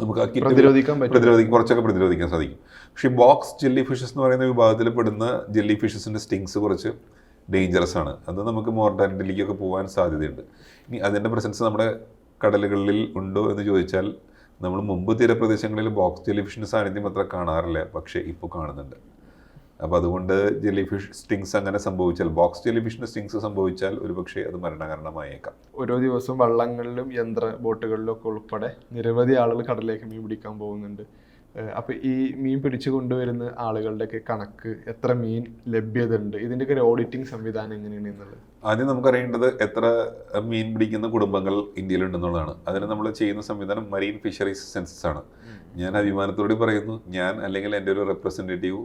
നമുക്ക് ആ കിറ്റ് പ്രതിരോധിക്കാൻ കുറച്ചൊക്കെ പ്രതിരോധിക്കാൻ സാധിക്കും. പക്ഷേ ബോക്സ് ജെല്ലി ഫിഷസ് എന്ന് പറയുന്ന വിഭാഗത്തിൽ പെടുന്ന ജെല്ലി ഫിഷസിന്റെ സ്റ്റിങ്സ് കുറച്ച് ഡേഞ്ചറസ് ആണ്. അത് നമുക്ക് മോർട്ടാലിറ്റിയിലേക്കൊക്കെ പോകാൻ സാധ്യതയുണ്ട്. ഇനി അതിന്റെ പ്രസൻസ് നമ്മുടെ കടലുകളിൽ ഉണ്ടോ എന്ന് ചോദിച്ചാൽ നമ്മൾ മുമ്പ് തീരപ്രദേശങ്ങളിൽ ബോക്സ് ജെല്ലി ഫിഷിന്റെ സാന്നിധ്യം അത്ര കാണാറില്ല. പക്ഷേ ഇപ്പോൾ കാണുന്നുണ്ട്. അപ്പോൾ അതുകൊണ്ട് ജെല്ലി ഫിഷ് സ്റ്റിങ്സ് അങ്ങനെ സംഭവിച്ചാൽ ബോക്സ് ജെല്ലി ഫിഷിന്റെ സ്റ്റിങ്സ് സംഭവിച്ചാൽ ഒരുപക്ഷെ അത് മരണകാരണമായേക്കാം. ഓരോ ദിവസവും വള്ളങ്ങളിലും യന്ത്ര ബോട്ടുകളിലും ഒക്കെ ഉൾപ്പെടെ നിരവധി ആളുകൾ കടലിലേക്ക് മീൻ പിടിക്കാൻ പോകുന്നുണ്ട്. അപ്പോൾ അപ്പൊ ഈ മീൻ പിടിച്ചു കൊണ്ടുവരുന്ന ആളുകളുടെയൊക്കെ കണക്ക് എത്ര മീൻ ലഭ്യത ഉണ്ട് ഇതിന്റെയൊക്കെ ഒരു ഓഡിറ്റിംഗ് സംവിധാനം എങ്ങനെയാണ് എന്നുള്ളത്? ആദ്യം നമുക്കറിയേണ്ടത് എത്ര മീൻ പിടിക്കുന്ന കുടുംബങ്ങൾ ഇന്ത്യയിലുണ്ടെന്നുള്ളതാണ്. അതിന് നമ്മൾ ചെയ്യുന്ന സംവിധാനം മറീൻ ഫിഷറീസ് സെൻസസ് ആണ്. ഞാൻ അഭിമാനത്തോടെ പറയുന്നു ഞാൻ അല്ലെങ്കിൽ എന്റെ ഒരു റെപ്രസെന്റേറ്റീവ്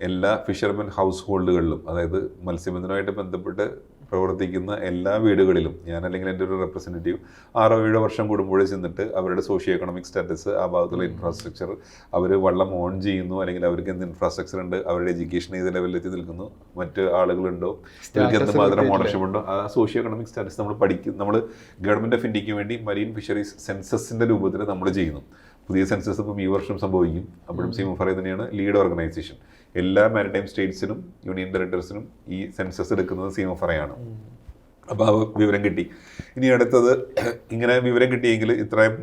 എല്ലാ ഫിഷർമെൻ ഹൗസ് ഹോൾഡുകളിലും അതായത് മത്സ്യബന്ധനവുമായിട്ട് ബന്ധപ്പെട്ട് പ്രവർത്തിക്കുന്ന എല്ലാ വീടുകളിലും ഞാൻ അല്ലെങ്കിൽ എന്റെ ഒരു റെപ്രസെന്റേറ്റീവ് ആറോ ഏഴോ വർഷം കൂടുമ്പോഴേ ചെന്നിട്ട് അവരുടെ സോഷ്യോ എക്കണോമിക് സ്റ്റാറ്റസ് ആ ഭാഗത്തുള്ള ഇൻഫ്രാസ്ട്രക്ചർ അവർ വള്ളം ഓൺ ചെയ്യുന്നു അല്ലെങ്കിൽ അവർക്ക് എന്ത് ഇൻഫ്രാസ്ട്രക്ചർ ഉണ്ട് അവരുടെ എഡ്യൂക്കേഷൻ ഏത് ലെവലിൽ എത്തി നിൽക്കുന്നു മറ്റ് ആളുകളുണ്ടോ ഇവർക്ക് എന്തുമാത്രം ഓണർഷിപ്പ് ഉണ്ടോ ആ സോഷ്യോ എക്കണോമിക് സ്റ്റാറ്റസ് നമ്മൾ പഠിക്കും നമ്മൾ ഗവൺമെന്റ് ഓഫ് ഇന്ത്യയ്ക്ക് വേണ്ടി മരീൻ ഫിഷറീസ് സെൻസസിന്റെ രൂപത്തിൽ നമ്മൾ ചെയ്യുന്നു. പുതിയ സെൻസസ് ഇപ്പം ഈ വർഷം സംഭവിക്കും. അപ്പോഴും സിമഫറ തന്നെയാണ് ലീഡ് ഓർഗനൈസേഷൻ എല്ലാ മാരിടൈം സ്റ്റേറ്റ്സിനും യൂണിയൻ ടെറിട്ടറീസിനും ഈ സെൻസസ് എടുക്കുന്നത് സീമഫറയാണ് അപ്പോൾ ആ വിവരം കിട്ടി. ഇനി അടുത്തത് ഇങ്ങനെ വിവരം കിട്ടിയെങ്കിൽ ഇത്രയും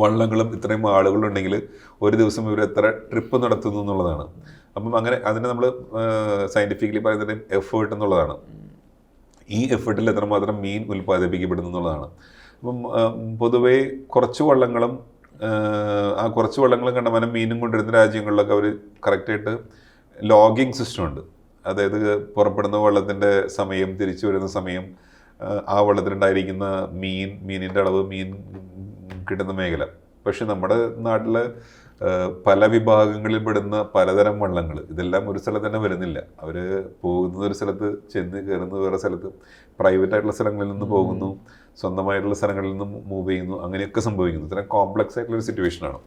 വള്ളങ്ങളും ഇത്രയും ആളുകളും ഉണ്ടെങ്കിൽ ഒരു ദിവസം ഇവർ എത്ര ട്രിപ്പ് നടത്തുന്നു എന്നുള്ളതാണ്. അപ്പം അങ്ങനെ അതിനെ നമ്മൾ സയന്റിഫിക്കലി പറയുന്നത് എഫേർട്ട് എന്നുള്ളതാണ്. ഈ എഫേർട്ടിൽ എത്രമാത്രം മീൻ ഉൽപ്പാദിപ്പിക്കപ്പെടുന്നു എന്നുള്ളതാണ്. അപ്പം പൊതുവേ കുറച്ച് വള്ളങ്ങളും ആ, കുറച്ച് വള്ളങ്ങളും കണ്ടമാനം മീനും കൊണ്ടുവരുന്ന രാജ്യങ്ങളിലൊക്കെ അവർ കറക്റ്റായിട്ട് ലോഗിങ് സിസ്റ്റം ഉണ്ട്. അതായത് പുറപ്പെടുന്ന വള്ളത്തിന്റെ സമയം തിരിച്ചു വരുന്ന സമയം ആ വള്ളത്തിലുണ്ടായിരിക്കുന്ന മീൻ മീനിന്റെ അളവ് മീൻ കിട്ടുന്ന മേഖല. പക്ഷെ നമ്മുടെ നാട്ടിൽ പല വിഭാഗങ്ങളിൽ പെടുന്ന പലതരം വള്ളങ്ങൾ. ഇതെല്ലാം ഒരു സ്ഥലത്ത് തന്നെ വരുന്നില്ല. അവർ പോകുന്നത് ഒരു സ്ഥലത്ത് ചെന്ന് കയറുന്നത് വേറെ സ്ഥലത്ത് പ്രൈവറ്റ് ആയിട്ടുള്ള സ്ഥലങ്ങളിൽ നിന്ന് പോകുന്നു സ്വന്തമായിട്ടുള്ള സ്ഥലങ്ങളിൽ നിന്ന് മൂവ് ചെയ്യുന്നു അങ്ങനെയൊക്കെ സംഭവിക്കുന്നു. ഇത്തരം കോംപ്ലക്സ് ആയിട്ടുള്ള ഒരു സിറ്റുവേഷനാണ്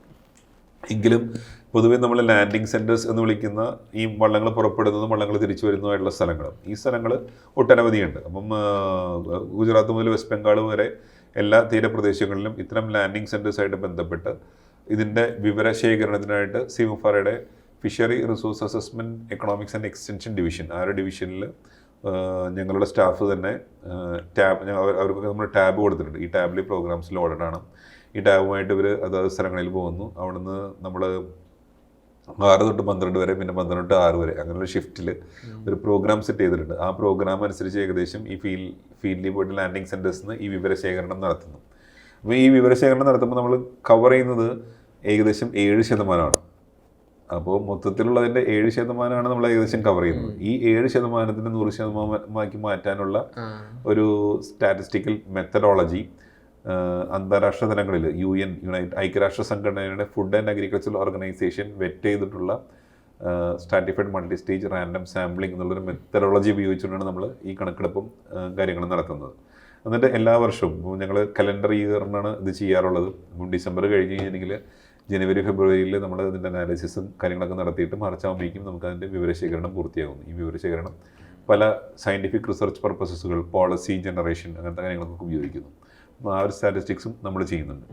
എങ്കിലും പൊതുവേ നമ്മൾ ലാൻഡിങ് സെന്റേഴ്സ് എന്ന് വിളിക്കുന്ന ഈ വള്ളങ്ങൾ പുറപ്പെടുന്നതും വള്ളങ്ങൾ തിരിച്ചു വരുന്നതുമായിട്ടുള്ള സ്ഥലങ്ങൾ. ഈ സ്ഥലങ്ങൾ ഒട്ടനവധിയുണ്ട്. അപ്പം ഗുജറാത്ത് മുതൽ വെസ്റ്റ് ബംഗാൾ വരെ എല്ലാ തീരപ്രദേശങ്ങളിലും ഇത്തരം ലാൻഡിങ് സെന്റേഴ്സായിട്ട് ബന്ധപ്പെട്ട് ഇതിന്റെ വിവരശേഖരണത്തിനായിട്ട് സിമുഫറയുടെ fishery resource assessment economics and extension division ആ ഒരു ഡിവിഷനിൽ ഞങ്ങളുടെ സ്റ്റാഫ് തന്നെ ടാബ് അവർക്കൊക്കെ നമ്മൾ ടാബ് കൊടുത്തിട്ടുണ്ട്. ഈ ടാബിൽ പ്രോഗ്രാംസ് ലോഡഡ് ആണ്. ഈ ടാബുമായിട്ട് ഇവർ അതാത് സ്ഥലങ്ങളിൽ പോകുന്നു. അവിടുന്ന് നമ്മൾ ആറ് തൊട്ട് പന്ത്രണ്ട് വരെ പിന്നെ പന്ത്രണ്ട് തൊട്ട് ആറ് വരെ അങ്ങനെയുള്ള ഷിഫ്റ്റിൽ ഒരു പ്രോഗ്രാം സെറ്റ് ചെയ്തിട്ടുണ്ട്. ആ പ്രോഗ്രാം അനുസരിച്ച് ഏകദേശം ഈ ഫീൽ ഫീൽഡിൽ പോയിട്ട് ലാൻഡിംഗ് സെന്റേഴ്സിൽ നിന്ന് ഈ വിവരശേഖരണം നടത്തുന്നു. അപ്പോൾ ഈ വിവരശേഖരണം നടത്തുമ്പോൾ നമ്മൾ കവർ ചെയ്യുന്നത് ഏകദേശം ഏഴ് ശതമാനമാണ്. അപ്പോൾ മൊത്തത്തിലുള്ളതിന്റെ ഏഴ് ശതമാനമാണ് നമ്മൾ ഏകദേശം കവർ ചെയ്യുന്നത്. ഈ ഏഴ് ശതമാനത്തിന് നൂറ് ശതമാനമാക്കി മാറ്റാനുള്ള ഒരു സ്റ്റാറ്റിസ്റ്റിക്കൽ മെത്തഡോളജി അന്താരാഷ്ട്ര തലങ്ങളിൽ യു എൻ യുണൈറ്റ് ഐക്യരാഷ്ട്ര സംഘടനയുടെ food and agriculture organisation vet ചെയ്തിട്ടുള്ള stratified multi stage random sampling എന്നുള്ളൊരു മെത്തഡോളജി ഉപയോഗിച്ചുകൊണ്ടാണ് നമ്മൾ ഈ കണക്കെടുപ്പും കാര്യങ്ങളും നടത്തുന്നത്. എന്നിട്ട് എല്ലാ വർഷവും ഞങ്ങൾ കലണ്ടർ ഇയറിനാണ് ഇത് ചെയ്യാറുള്ളത്. അപ്പം ഡിസംബർ കഴിഞ്ഞ് കഴിഞ്ഞിട്ടുണ്ടെങ്കിൽ ജനുവരി ഫെബ്രുവരിയിൽ നമ്മൾ അതിന്റെ അനാലിസിസും കാര്യങ്ങളൊക്കെ നടത്തിയിട്ട് മാർച്ച് ആകുമ്പോഴേക്കും നമുക്ക് അതിന്റെ വിവരശേഖരണം പൂർത്തിയാകും. ഈ വിവരശേഖരണം പല സയന്റിഫിക് റിസർച്ച് പർപ്പസസുകൾ പോളിസി ജനറേഷൻ അങ്ങനത്തെ കാര്യങ്ങളൊക്കെ ഉപയോഗിക്കുന്നു. ആ ഒരു സ്റ്റാറ്റിസ്റ്റിക്സും നമ്മൾ ചെയ്യുന്നുണ്ട്.